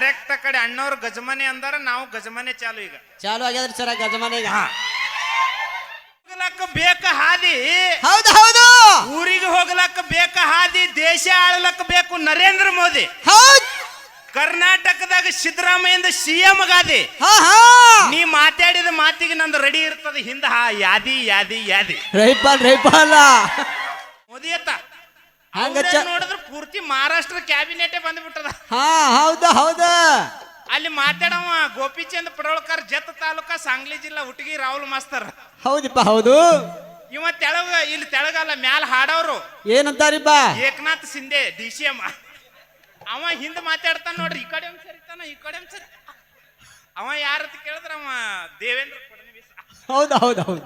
Direct ಕಡೆ ಅಣ್ಣವ್ರ ಗಜಮನೆ ಅಂದಾರ ನಾವು ಗಜಮನೆ ಚಾಲು ಈಗ. ಚಾಲು ಆಗ್ಯದ್ರಿ ಸರ ಹಾ. ಹೋಗ್ಲಕ್ಕ ಬೇಕ ಹಾದಿ. ಹೌದು ಹೌದು. ಊರಿಗೆ ಹೋಗ್ಲಕ್ಕ ಬೇಕ ಹಾದಿ ದೇಶ ಆಳ್ಲಕ್ಕ ಬೇಕು ನರೇಂದ್ರ ಮೋದಿ. ಹೌದು. ಕರ್ನಾಟಕದಾಗ ಸಿದ್ದರಾಮಯ್ಯಂದ ಸಿಎಂ ಗಾದಿ. ನೀ ಮಾತಾಡಿದ ಮಾತಿಗೆ ನಂದು ರೆಡಿ ಇರ್ತದ ಹಿಂದ ಹಾ ಯಾದಿ ಯಾದಿ ಯಾದಿ. ರೈಪಾಲ್ ರೈಪಾಲ. ಮೋದಿ ಅತ್ತ. ಹಂಗ ಚ- ನೋಡಿದ್ರೆ ಪೂರ್ತಿ ಮಹಾರಾಷ್ಟ್ರ ಕ್ಯಾಬಿನೆಟ್ ಬಂದ್ಬಿಟ್ಟದ. ಹಾ ಹೌದ ಹೌದ. ಅಲ್ಲಿ ಮಾತಾಡವ ಗೋಪಿಚಂದ್ ಪಡೋಳ್ಕರ್ ಜತ್ ತಾಲೂಕ ಸಾಂಗ್ಲಿ ಜಿಲ್ಲಾ ಹುಟ್ಗಿ ರಾಹುಲ್ ಮಾಸ್ತರ್. ಹೌದಿಪ್ಪ ಹೌದು. ಇವ ತೆಳಗ ಇಲ್ಲಿ ತೆಳಗಲ್ಲ ಮ್ಯಾಲ ಹಾಡೋರು ಏನಂತಾರಿಪ್ಪ? Eknath Shinde D C M. ಅವ ಹಿಂದ ಮಾತಾಡ್ತಾನ ನೋಡ್ರಿ ಈ ಕಡೆ ಒಂದ್ ಸರಿತಾನ ಈ ಕಡೆ ಒಂದ್ ಸರಿ ಅವ ಯಾರತ್ ಕೇಳಿದ್ರ ಅವ ದೇವೇಂದ್ರ ಫಡ್ನವೀಸ್. ಹೌದು ಹೌದು ಹೌದು.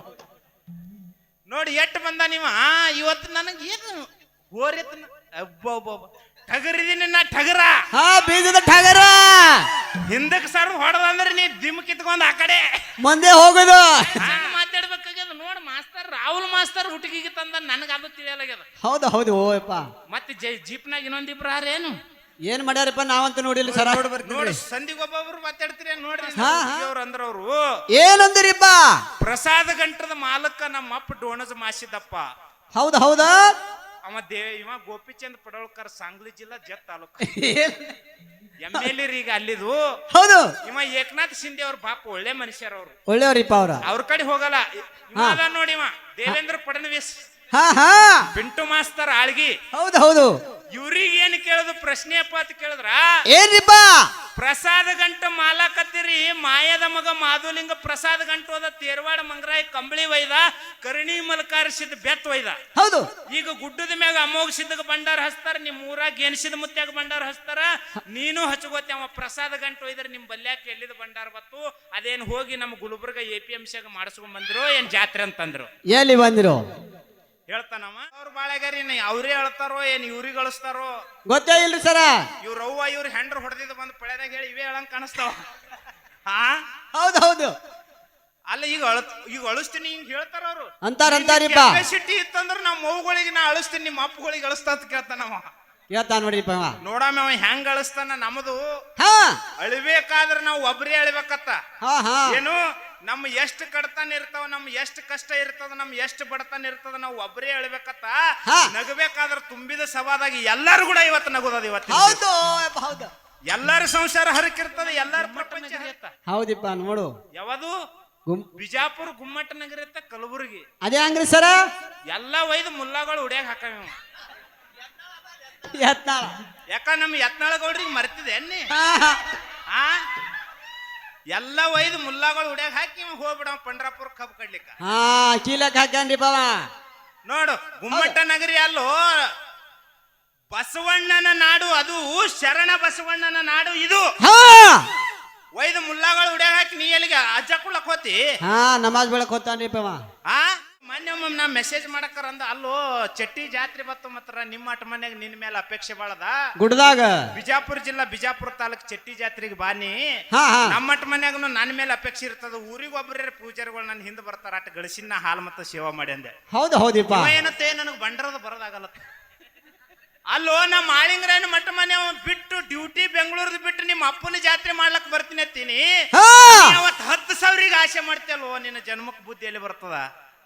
ನೋಡಿ ಎಟ್ಟು ಬಂದ ನೀವ ಇವತ್ತು ನನಗೆ ಏನು ಗೋರೆತ್ ಅಬ್ಬ ಟಗರಿದೀನಿ ನಾ ಟಗರ. ಹಾ ಬೀಜದ ಠಗರ ಹಿಂದಕ್ಕೆ ಸರ್ ಹೊಡೆದಂದ್ರೆ ನೀ ದಿಮ್ ಕಿತ್ಕೊಂಡ್ ಆ ಕಡೆ. ಮುಂದೆ ಹೋಗೋದು. ಹಂಗ್ ಮಾತಾಡ್ಬೇಕಾಗ್ಯದ ನೋಡ್ ಮಾಸ್ತರ್ ರಾಹುಲ್ ಮಾಸ್ತರ್ ಹುಟ್ಟಿಗೆ ತಂದ ನನಗ ಅದು ತಿಳಿಯಲಾಗ್ಯದ. ಹೌದು ಹೌದು ಓಯಪ್ಪ ಮತ್ತೆ ಜೈ ಜೀಪ್ನಾಗ ಇನ್ನೊಂದಿಬ್ರು ಏನು? ಏನ್ ಮಾಡ್ಯಾರಪ್ಪ ನಾವಂತ ನೋಡಿಲ್ಲ ಸರ್. ನೋಡಿ ಸಂಧಿಗೆ ಒಬ್ಬೊಬ್ರು ಮಾತಾಡ್ತೀರಿ ನೋಡ್ರಿ ಹಾ, ಹಾ. ಅವರು ಏನಂದಿರಿಪ್ಪ? ಪ್ರಸಾದ ಗಂಟದ ಮಾಲಕ ನಮ್ಮ ಅಪ್ಪ ಡೋಣಜ್ ಮಾಸಿದಪ್ಪ. ಹೌದು ಹೌದಾ. ಅವ ದೇ ಇವ ಗೋಪಿಚಂದ್ ಪಡೋಳ್ಕರ್ ಸಾಂಗ್ಲಿ ಜಿಲ್ಲಾ ಜತ್ ತಾಲೂಕು. ಎಂ ಎಲ್ ಈಗ ಅಲ್ಲಿದು. ಹೌದು. ಇವ ಏಕನಾಥ್ ಶಿಂದೆ ಅವ್ರ ಬಾಪ ಒಳ್ಳೆ ಮನುಷ್ಯರ ಅವ್ರು ಒಳ್ಳೆಯವ್ರಿಪ್ಪ ಅವ್ರ. ಅವ್ರ ಕಡೆ ಹೋಗಲ್ಲ. ಇವ. ಅದಾನ್ ನೋಡಿ ಇವ. ದೇವೇಂದ್ರ ಫಡ್ನವೀಸ್. ಹಾ ಹಾ. ಪಿಂಟು ಮಾಸ್ತರ್ ಆಳ್ಗಿ. ಹೌದು ಹೌದು. ಇವ್ರಿಗೆ ಏನ್ ಕೇಳುದು? ಪ್ರಶ್ನೆ ಅಪ್ಪ ಅಂತ ಕೇಳಿದ್ರ? ಏನಿಪ್ಪ ಪ್ರಸಾದ ಗಂಟ ಮಾಲಾಕತ್ತೀರಿ. ಮಾಯದ ಮಗ ಮಾಧುಲಿಂಗ ಪ್ರಸಾದ ಗಂಟು ಹೋದ ತೇರ್ವಾಡ ಮಂಗರಾಯ ಕಂಬಳಿ ಒಯ್ದ ಕರ್ಣಿ ಮಲ್ಕಾರಿಸಿದ ಬೆತ್ ಒಯ್ದ. ಹೌದು. ಈಗ ಗುಡ್ಡದ ಮ್ಯಾಗ ಅಮೋಘ ಸಿದ್ಧಗ ಭಂಡಾರ ಹಚ್ತಾರ ನಿಮ್ ಊರಾಗ ಗೆಣಸಿದ ಮುತ್ಯಾಗ ಬಂಡಾರ ಹಚ್ತಾರ? ನೀನು ಹಚ್ಕೋತಿ ಅವ ಪ್ರಸಾದ ಗಂಟು ಒಯ್ದ್ರ ನಿಮ್ ಬಲ್ಯಾಕ ಎಲ್ಲಿದ ಭಂಡಾರ ಬತ್ತು? ಅದೇನ್ ಹೋಗಿ ನಮ್ಮ ಗುಲ್ಬರ್ಗ ಎ ಪಿ ಎಂ ಸಿಯಾಗ ಮಾಡಿಸ್ಕೊಂಡ್ ಬಂದ್ರು ಏನ್ ಜಾತ್ರೆ ಅಂತಂದ್ರು. ಎಲ್ಲಿ ಬಂದಿರು? ಹೇಳ್ತಾನವ? ಅವ್ರ ಬಾಳೆಗಾರಿ ಅವ್ರೇ ಹೇಳ್ತಾರೋ ಏನ್ ಇವ್ರಿಗೆ ಅಳಿಸ್ತಾರೋ? ಗೊತ್ತೇ ಇಲ್ರಿ ಸರ. ಇವ್ರ ಅವ್ವ ಇವ್ರ ಹೆಂಡ್ರ ಹೊಡೆದಿದ್ದು ಬಂದು ಪಳೆದಾಗ ಹೇಳಿ ಇವೇ ಹೇಳಂಗ್ ಕಾಣಿಸ್ತಾವ. ಹಾ ಹೌದು ಹೌದು. ಅಲ್ಲ ಈಗ ಅಳ ಈಗ ಅಳಿಸ್ತೀನಿ ಹಿಂಗ್ ಹೇಳ್ತಾರ ಅವ್ರು. ಅಂತಾರ ಅಂತಾರಿಪ್ಪ ಕೆಪಾಸಿಟಿ ಇತ್ತಂದ್ರ ನಮ್ಮ ಮೌಗಳಿಗೆ ನಾ ಅಳಿಸ್ತೀನಿ ನಿಮ್ಮ ಅಪ್ಪಗಳಿಗೆ ಅಳಿಸ್ತಾ ಅಂತ ಕೇಳ್ತಾನವ ಹೇಳ್ತಾನ ನೋಡ್ರಿಪ್ಪ ಅವ. ನೋಡಮ್ಮ ಅವ ಹೆಂಗ್ ಅಳಿಸ್ತಾನ ನಮ್ಮದು ಹಾ. ಅಳಿಬೇಕಾದ್ರ ನಾವು ಒಬ್ರೇ ಅಳಿಬೇಕತ್ತ. ಹಾ ಹಾ. ಏನು? ನಮ್ಮ ಎಷ್ಟು ಕಡತನ ಇರ್ತಾವ ನಮ್ಮ ಎಷ್ಟು ಕಷ್ಟ ಇರ್ತದ ನಮ್ಮ ಎಷ್ಟು ಬಡತನ ಇರ್ತದ ನಾವು ಒಬ್ಬರೇ ಹೇಳ್ಬೇಕತ್ತ. ನಗಬೇಕಾದ್ರೆ ತುಂಬಿದ ಸವಾದಾಗಿ ಎಲ್ಲರೂ ಕೂಡ ಇವತ್ತು ನಗೋದ ಇವತ್ತು ಹೌದು ಯಪ್ಪ, ಹೌದು. ಎಲ್ಲಾರ ಸಂಸಾರ ಹರಕಿರ್ತದ ಎಲ್ಲಾರ ಪ್ರಪಂಚ ಹರಿಯತ್ತ ಹೌದಿಪ್ಪ ನೋಡು. ಯಾವುದು? ಬಿಜಾಪುರ್ ಬಿಜಾಪುರ ಗುಮ್ಮಟ ನಗರ ಇತ್ತ ಕಲಬುರಗಿ. ಅದೇ ಹಂಗ್ರಿ ಸರ? ಎಲ್ಲ ಒಯ್ದು ಮುಲ್ಲಾಗಳು ಉಡ್ಯಾಗ ಹಾಕವ. ಯತ್ನಾಳ. ಯಾಕ ನಮ್ಮ ಯತ್ನಾಳ ಗೌಡ್ರಿಗೆ ಮರ್ತಿದೆ ಅನ್ನಿ ಹಾ ಹಾ. ಆ? ಎಲ್ಲ ಒಯ್ದು ಮುಲ್ಲಾಗಳು ಉಡ್ಯಾಗ ಹಾಕಿ ಹೋಗ್ಬಿಡವ ಪಂಡ್ರಾಪುರ ಕಬ್ಬು ಕಡ್ಲಿಕ್ಕ. ಹಾ ಕೀಲಕ್ ಹಾಕ್ಯಾನ್ರಿಪ್ಪ ಬಾ ನೋಡು ಗುಮ್ಮಟ ನಗರಿ ಅಲ್ಲೋ ಬಸವಣ್ಣನ ನಾಡು ಅದು ಶರಣ ಬಸವಣ್ಣನ ನಾಡು ಇದು. ಹಾ! ಒಯ್ದು ಮುಲ್ಲಾಗಳು ಉಡ್ಯಾಗ ಹಾಕಿ ನೀ ಎಲ್ಲಿಗೆ ಅಜ್ಜ ಕುಳಕ್ ಹೋತಿ? ಹಾ ನಮಾಜ್ ಬೆಳಕ್ ಹೋತಾನ್ರಿ ಅವ ಆ? ಮೊನ್ನೆ ನಾ ಮೆಸೇಜ್ ಮಾಡಕ್ಕಾರ ಅಂದ ಅಲ್ಲೋ ಚಟ್ಟಿ ಜಾತ್ರೆ ಬತ್ತು ಮಾತ್ರ ನಿಮ್ಮ ಅಟ್ ಮನ್ಯಾಗ ನಿನ್ನ ಮೇಲೆ ಅಪೇಕ್ಷೆ ಬಾಳದ ಗುಡ್ದಾಗ ಬಿಜಾಪುರ ಜಿಲ್ಲಾ ಬಿಜಾಪುರ ತಾಲೂಕ್ ಚಟ್ಟಿ ಜಾತ್ರೆಗೆ ಬಾನಿ ಹಾ ಹಾ. ನಮ್ಮಟ್ ಮನ್ಯಾಗನು ನನ್ನ ಮೇಲೆ ಅಪೇಕ್ಷೆ ಇರ್ತದ. ಊರಿಗೆ ಒಬ್ಬರೇ ಪೂಜಾರಿಗಳು ನನ್ನ ಹಿಂದೆ ಬರ್ತಾರ ಅಟ್ ಗಳಿಸಿನ ಹಾಲು ಮತ್ತ ಸೇವಾ ಮಾಡಿ ಅಂದೆ. ಹೌದು ಹೌದಿಪ್ಪ. ಏನತ್ತೆ ನನಗೆ ಬಂಡರದ ಬರೋದಾಗಲ್ಲ ಅಲ್ಲೋ ನಮ್ಮ ಆಳಿಂಗ್ರೇನು ಮಟ್ಟ ಮನೆ ಅವ ಬಿಟ್ಟು ಡ್ಯೂಟಿ ಬೆಂಗಳೂರ್ದು ಬಿಟ್ಟು ನಿಮ್ಮ ಅಪ್ಪನ ಜಾತ್ರೆ ಮಾಡ್ಲಕ್ ಬರ್ತೀನಿ ಅತ್ತೀನಿ ಹಾ. ಅವತ್ ಹತ್ತು ಸಾವಿರಿಗೆ ಆಸೆ ಮಾಡ್ತೇಲ್ವೋ ನಿನ್ನ ಜನ್ಮಕ್ ಬುದ್ಧಿ ಎಲ್ಲಿ ಬರ್ತದ?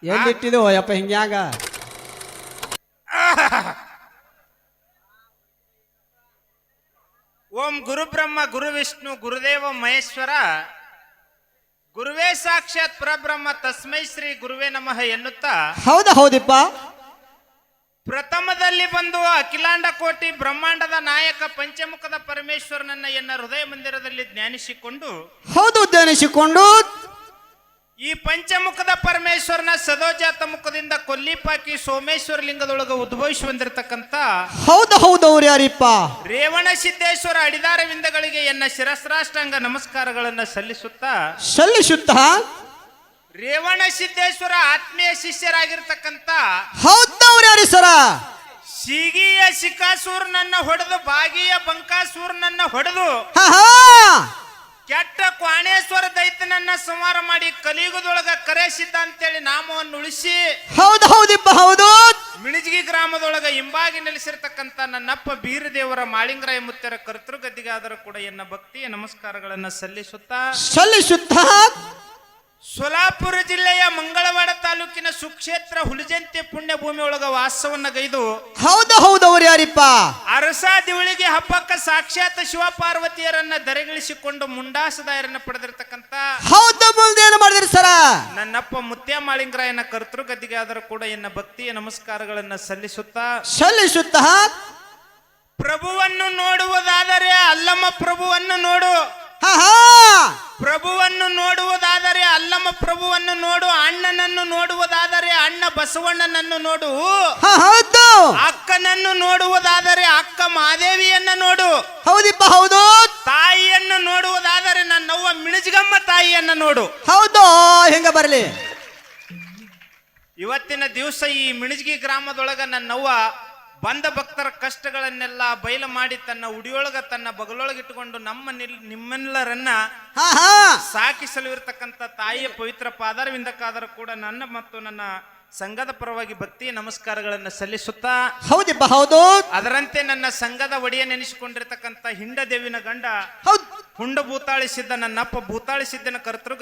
ಎಲ್ಲಿಟ್ಟಿದು ಯಪ್ಪ ಹಿಂಗ್ಯಾಗ? ಓಂ ಗುರು ಬ್ರಹ್ಮ ಗುರು ವಿಷ್ಣು ಗುರುದೇವ ಮಹೇಶ್ವರ. ಗುರುವೇ ಸಾಕ್ಷಾತ್ ಪರಬ್ರಹ್ಮ ತಸ್ಮೈ ಶ್ರೀ ಗುರುವೇ ನಮಃ ಎನ್ನುತ್ತಾ ಹೌದಾ ಹೌದಿಪ್ಪ. ಪ್ರಥಮದಲ್ಲಿ ಬಂದು ಅಖಿಲಾಂಡ ಕೋಟಿ ಬ್ರಹ್ಮಾಂಡದ ನಾಯಕ ಪಂಚಮುಖದ ಪರಮೇಶ್ವರನನ್ನ ಎನ್ನ ಹೃದಯ ಮಂದಿರದಲ್ಲಿ ಜ್ಞಾನಿಸಿಕೊಂಡು ಹೌದು ಧ್ಯಾನಿಸಿಕೊಂಡು ಈ ಪಂಚಮುಖದ ಪರಮೇಶ್ವರನ ಸದೋಜಾತ ಮುಖದಿಂದ ಕೊಲ್ಲಿಪಾಕಿ ಸೋಮೇಶ್ವರ ಲಿಂಗದೊಳಗೆ ಉದ್ಭವಿಸಿ ಬಂದಿರತಕ್ಕಂತ ಹೌದು ಹೌದು ಅವ್ರು ಯಾರಿಪ್ಪ? ರೇವಣ ಸಿದ್ದೇಶ್ವರ ಅಡಿದಾರವಿಂದಗಳಿಗೆ ಎನ್ನ ಶಿರಸ್ರಾಷ್ಟಾಂಗ ನಮಸ್ಕಾರಗಳನ್ನ ಸಲ್ಲಿಸುತ್ತಾ ಸಲ್ಲಿಸುತ್ತ? ರೇವಣ ಸಿದ್ದೇಶ್ವರ ಆತ್ಮೀಯ ಶಿಷ್ಯರಾಗಿರ್ತಕ್ಕಂತ ಹೌದು ಅವ್ರು ಯಾರಿ ಸರ? ಸಿಗಿಯ ಶಿಕಾಸೂರ್ನನ್ನ ಹೊಡೆದು ಬಾಗಿಯ ಬಂಕಾಸೂರ್ನನ್ನ ಹೊಡೆದು ಹಾ ಹಾ! ಕೆಟ್ಟ ಕ್ವಾಣೇಶ್ವರ ದೈತ್ಯನನ್ನ ಸಂಹಾರ ಮಾಡಿ ಕಲಿಯುಗದೊಳಗ ಕರೆಸಿದ್ದ ಅಂತೇಳಿ ನಾಮವನ್ನು ಉಳಿಸಿ ಹೌದು ಹೌದಿಪ್ಪ ಹೌದು. ಮಿಣಿಜಿಗಿ ಗ್ರಾಮದೊಳಗ ಹಿಂಬಾಗಿ ನೆಲೆಸಿರ್ತಕ್ಕಂಥ ನನ್ನಪ್ಪ ಬೀರದೇವರ ಮಾಳಿಂಗರಾಯ ಮುತ್ತರ ಕರ್ತೃ ಗದ್ದಿಗಾದರೂ ಕೂಡ ಎನ್ನ ಭಕ್ತಿಯ ನಮಸ್ಕಾರಗಳನ್ನ ಸಲ್ಲಿಸುತ್ತಾ ಸಲ್ಲಿಸುತ್ತಾ ಸೋಲಾಪುರ ಜಿಲ್ಲೆಯ ಮಂಗಳವಾಡ ತಾಲೂಕಿನ ಸುಕ್ಷೇತ್ರ ಹುಲಿಜಂತೆ ಪುಣ್ಯ ಭೂಮಿ ಒಳಗ ವಾಸವನ್ನ ಗೈದು ಹೌದು ಹೌದು ಯಾರಿಪ್ಪ? ಅರಸ ದಿವಳಿಗೆ ಹಬ್ಬಕ್ಕ ಸಾಕ್ಷಾತ್ ಶಿವಪಾರ್ವತಿಯರನ್ನ ದರೆಗಿಳಿಸಿಕೊಂಡು ಮುಂಡಾಸದಾಯರನ್ನ ಪಡೆದಿರತಕ್ಕಂತ ಹೌದು ಮುಂದೆ ಏನು ಮಾಡಿದ್ರಿ ಸರ? ನನ್ನಪ್ಪ ಮುತ್ಯ ಮಾಳಿಂಗರಾಯನ ಕರ್ತೃ ಗದ್ದಿಗಾದರೂ ಕೂಡ ಎನ್ನ ಭಕ್ತಿಯ ನಮಸ್ಕಾರಗಳನ್ನ ಸಲ್ಲಿಸುತ್ತಾ ಸಲ್ಲಿಸುತ್ತಾ? ಪ್ರಭುವನ್ನು ನೋಡುವುದಾದರೆ ಅಲ್ಲಮ್ಮ ಪ್ರಭುವನ್ನು ನೋಡು. ಪ್ರಭುವನ್ನು ನೋಡುವುದಾದರೆ ಅಲ್ಲಮ್ಮ ಪ್ರಭುವನ್ನು ನೋಡು ಅಣ್ಣನನ್ನು ನೋಡುವುದಾದರೆ ಅಣ್ಣ ಬಸವಣ್ಣನನ್ನು ನೋಡು. ಹೌದು. ಅಕ್ಕನನ್ನು ನೋಡುವುದಾದರೆ ಅಕ್ಕ ಮಾದೇವಿಯನ್ನ ನೋಡು. ಹೌದಿಪ್ಪ ಹೌದು. ತಾಯಿಯನ್ನು ನೋಡುವುದಾದರೆ ನನ್ನವ್ವ ಮಿಣಜಗಮ್ಮ ತಾಯಿಯನ್ನ ನೋಡು. ಹೌದು ಹೆಂಗ ಬರಲಿ? ಇವತ್ತಿನ ದಿವಸ ಈ ಮಿಣಜಗಿ ಗ್ರಾಮದೊಳಗ ನನ್ನವ್ವ ಬಂದ ಭಕ್ತರ ಕಷ್ಟಗಳನ್ನೆಲ್ಲ ಬಯಲು ಮಾಡಿ ತನ್ನ ಉಡಿಯೊಳಗ ತನ್ನ ಬಗಲೊಳಗಿಟ್ಟುಕೊಂಡು ನಮ್ಮ ನಿಲ್ ನಿಮ್ಮೆಲ್ಲರನ್ನ ಸಾಕಿಸಲು ಇರತಕ್ಕಂಥ ತಾಯಿಯ ಪವಿತ್ರ ಪಾದರವಿಂದಕ್ಕಾದರೂ ಕೂಡ ನನ್ನ ಮತ್ತು ನನ್ನ ಸಂಘದ ಪರವಾಗಿ ಭಕ್ತಿ ನಮಸ್ಕಾರಗಳನ್ನು ಸಲ್ಲಿಸುತ್ತಾ ಹೌದಿಪ್ಪ ಹೌದು. ಅದರಂತೆ ನನ್ನ ಸಂಘದ ಒಡೆಯ ನೆನೆಸಿಕೊಂಡಿರ್ತಕ್ಕಂಥ ಹಿಂಡದೇವಿನ ಗಂಡ ಹೌದು. ಹುಂಡ ಭೂತಾಳಿಸಿದ್ದ ನನ್ನಪ್ಪ ಭೂತಾಳಿಸಿದ್ದನ ಕರ್ತೃ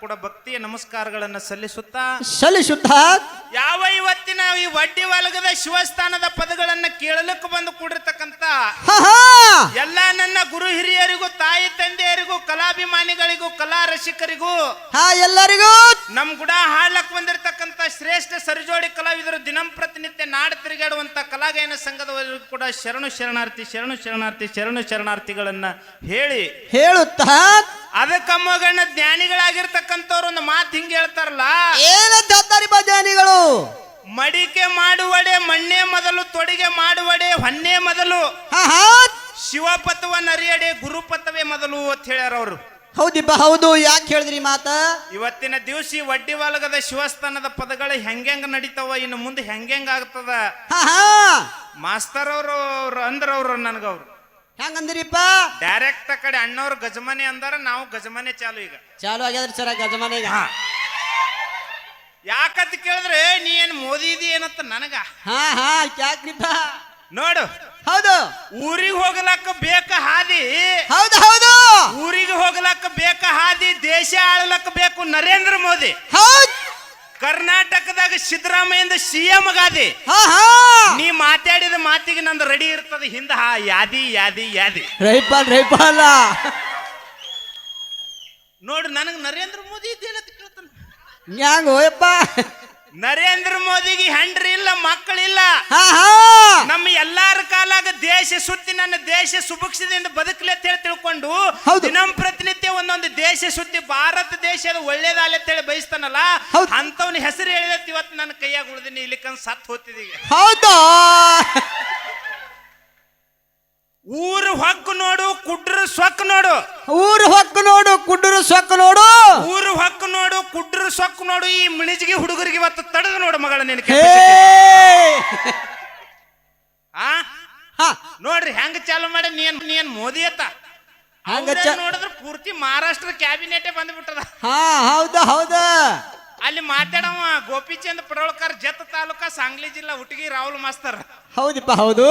ಕೂಡ ಭಕ್ತಿಯ ನಮಸ್ಕಾರಗಳನ್ನು ಸಲ್ಲಿಸುತ್ತಾ ಸಲ್ಲಿಸುತ್ತಾ ಯಾವ ಇವತ್ತಿನ ಈ ವಡ್ಡಿ ವಲಗದ ಶಿವಸ್ಥಾನದ ಪದಗಳನ್ನ ಕೇಳಲಿಕ್ಕೆ ಬಂದು ಕೂಡಿರ್ತಕ್ಕಂತ ಎಲ್ಲ ನನ್ನ ಗುರು ಹಿರಿಯರಿಗೂ ತಾಯಿ ತಂದೆಯರಿಗೂ ಕಲಾಭಿಮಾನಿಗಳಿಗೂ ಕಲಾ ರಸಿಕರಿಗೂ ಹಾ ಎಲ್ಲರಿಗೂ. ನಮ್ ಗುಡ ಹಾಡ್ಲಕ್ ಬಂದಿರತಕ್ಕಂತ ಶ್ರೇಷ್ಠ ಸರಿಜೋಡಿ ಕಲಾವಿದರು ದಿನಂಪ್ರತಿನಿತ್ಯ ನಾಡ ತಿರುಗಾಡುವಂತ ಕಲಾಗಾಯನ ಸಂಘದವರಿಗೂ ಕೂಡ ಶರಣು ಶರಣಾರ್ಥಿ ಶರಣು ಶರಣಾರ್ಥಿ ಶರಣು ಶರಣಾರ್ಥಿಗಳನ್ನ ಹೇಳಿ ಹೇಳುತ್ತಾ? ಅದಕ್ಕಮ್ಮಗಣ್ಣ ಜ್ಞಾನಿಗಳಾಗಿರ್ತಕ್ಕಂಥವ್ರು ಒಂದು ಮಾತು ಹಿಂಗೆ ಹೇಳ್ತಾರಲ್ಲ? ಏನಂತ ಹೇಳ್ತಾರಿಪ್ಪ ಜ್ಞಾನಿಗಳು? ಮಡಿಕೆ ಮಾಡುವಡೆ ಮಣ್ಣೆ ಮೊದಲು ತೊಡಿಗೆ ಮಾಡುವಡೆ ಹೊನ್ನೆ ಮೊದಲು. ಶಿವಪತ್ವ ನರಿಯಡೆ ಗುರುಪಥವೇ ಮೊದಲು ಅಂತ ಹೇಳ್ಯಾರ ಅವರು. ಹೌದಿಪ್ಪ ಹೌದು. ಯಾಕೆ ಹೇಳಿದ್ರಿ ಮಾತ? ಇವತ್ತಿನ ದಿವಸ ವಡ್ಡಿ ವಾಲಗದ ಶಿವಸ್ಥಾನದ ಪದಗಳು ಹೆಂಗೆಂಗ್ ನಡೀತಾವ ಇನ್ನು ಮುಂದೆ ಹೆಂಗೆಂಗ್ ಆಗ್ತದ? ಮಾಸ್ತರ್ ಅವರು ಅವ್ರು ಅಂದ್ರವ್ರು ನನಗವ್ರು. ಹೆಂಗಂದಿರಿಪ್ಪ? ಡೈರೆಕ್ಟ್ ಕಡೆ ಅಣ್ಣವ್ರ ಗಜಮನೆ ಅಂದಾರ ನಾವು ಗಜಮನೆ ಚಾಲು ಈಗ. ಚಾಲು ಆಗ್ಯದ್ರಿ ಸರ ಗಜಮನೆ ಹಾ. ಯಾಕಂತ ಕೇಳಿದ್ರೆ ನೀ ಏನ್ ಮೋದಿ ಇದಿ ಏನತ್ತ ನನಗ? ಹಾ ಹಾ ಯಾಕ್ರಿಪ್ಪ? ನೋಡು. ಹೌದು. ಊರಿಗೆ ಹೋಗ್ಲಕ್ಕ ಬೇಕ ಹಾದಿ. ಹೌದು ಹೌದು. ಊರಿಗೆ ಹೋಗ್ಲಕ್ಕ ಬೇಕ ಹಾದಿ ದೇಶ ಆಳ್ಲಕ್ಕ ಬೇಕು ನರೇಂದ್ರ ಮೋದಿ. ಹೌದ್. ಕರ್ನಾಟಕದಾಗ ಸಿದ್ದರಾಮಯ್ಯಂದ ಸಿ ಎಂ ಗಾದಿ. ಹಾ ಹಾ. ನೀ ಮಾತಾಡಿದ ಮಾತಿಗೆ ನಂದು ರೆಡಿ ಇರ್ತದೆ. ಹಿಂದ ಹಾ ಯಾದಿ ಯಾದಿ ಯಾದಿ. ರೈಪಾಲ್ ರೈಪಾಲ ನೋಡು ನನಗೆ ನರೇಂದ್ರ ಮೋದಿ ಇದ್ದೇನೆ ಹ್ಯಾಂಗ ಹೋಯಪ್ಪ. ನರೇಂದ್ರ ಮೋದಿಗೆ ಹೆಂಡ್ರಿ ಇಲ್ಲ ಮಕ್ಕಳಿಲ್ಲ. ನಮ್ಮ ಎಲ್ಲಾರ ಕಾಲಾಗ ದೇಶ ಸುತ್ತಿ ನನ್ನ ದೇಶ ಸುಭಿಕ್ಷದಿಂದ ಬದುಕಲಿ ಅಂತ ಹೇಳಿ ತಿಳ್ಕೊಂಡು. ದಿನಂ ಪ್ರತಿನಿತ್ಯ ಒಂದೊಂದು ದೇಶ ಸುತ್ತಿ ಭಾರತ ದೇಶದ ಒಳ್ಳೇದಾಗಲಿ ಅಂತ ಹೇಳಿ ಬಯಸ್ತಾನಲ್ಲ ಅಂತವನ್ ಹೆಸರು ಹೇಳಿದತ್ ಇವತ್ತು ನನ್ನ ಕೈಯಾಗ ಉಳಿದಿನಿ ಕನ್ ಸತ್ ಹೋಗ್ತಿದೀಗ ಹೌದು? ಊರು ಹೊಕ್ಕು ನೋಡು ಕುಡ್ರ ಸೊಕ್ಕು ನೋಡು. ಊರು ಹೊಕ್ಕು ನೋಡು ಕುಡ್ಡರು ಸೊಕ್ಕು ನೋಡು. ಊರು ಹೊಕ್ಕು ನೋಡು ಕುಡ್ರ ಸೊಕ್ಕು ನೋಡು. ಈ ಮಿಣಿಜಿಗೆ ಹುಡುಗರಿಗೆ ಇವತ್ತು ತಡೆದು ನೋಡು ಮಗಳ ಹಾ! ನೋಡ್ರಿ ಹೆಂಗ ಚಾಲು ಮಾಡಿ ನೀನ್ ನೀನ್ ಮೋದಿ ಅತ್ತ. ಹಂಗ ನೋಡಿದ್ರೆ ಪೂರ್ತಿ ಮಹಾರಾಷ್ಟ್ರ ಕ್ಯಾಬಿನೆಟೇ ಬಂದ್ಬಿಟ್ಟದ. ಹಾ ಹೌದು ಹೌದು. ಅಲ್ಲಿ ಮಾತಾಡವ ಗೋಪಿಚಂದ್ ಪಡೋಳ್ಕರ್ ಜತ್ ತಾಲೂಕ ಸಾಂಗ್ಲಿ ಜಿಲ್ಲಾ ಹುಟ್ಗಿ ರಾಹುಲ್ ಮಾಸ್ತರ್. ಹೌದಪ್ಪ ಹೌದು.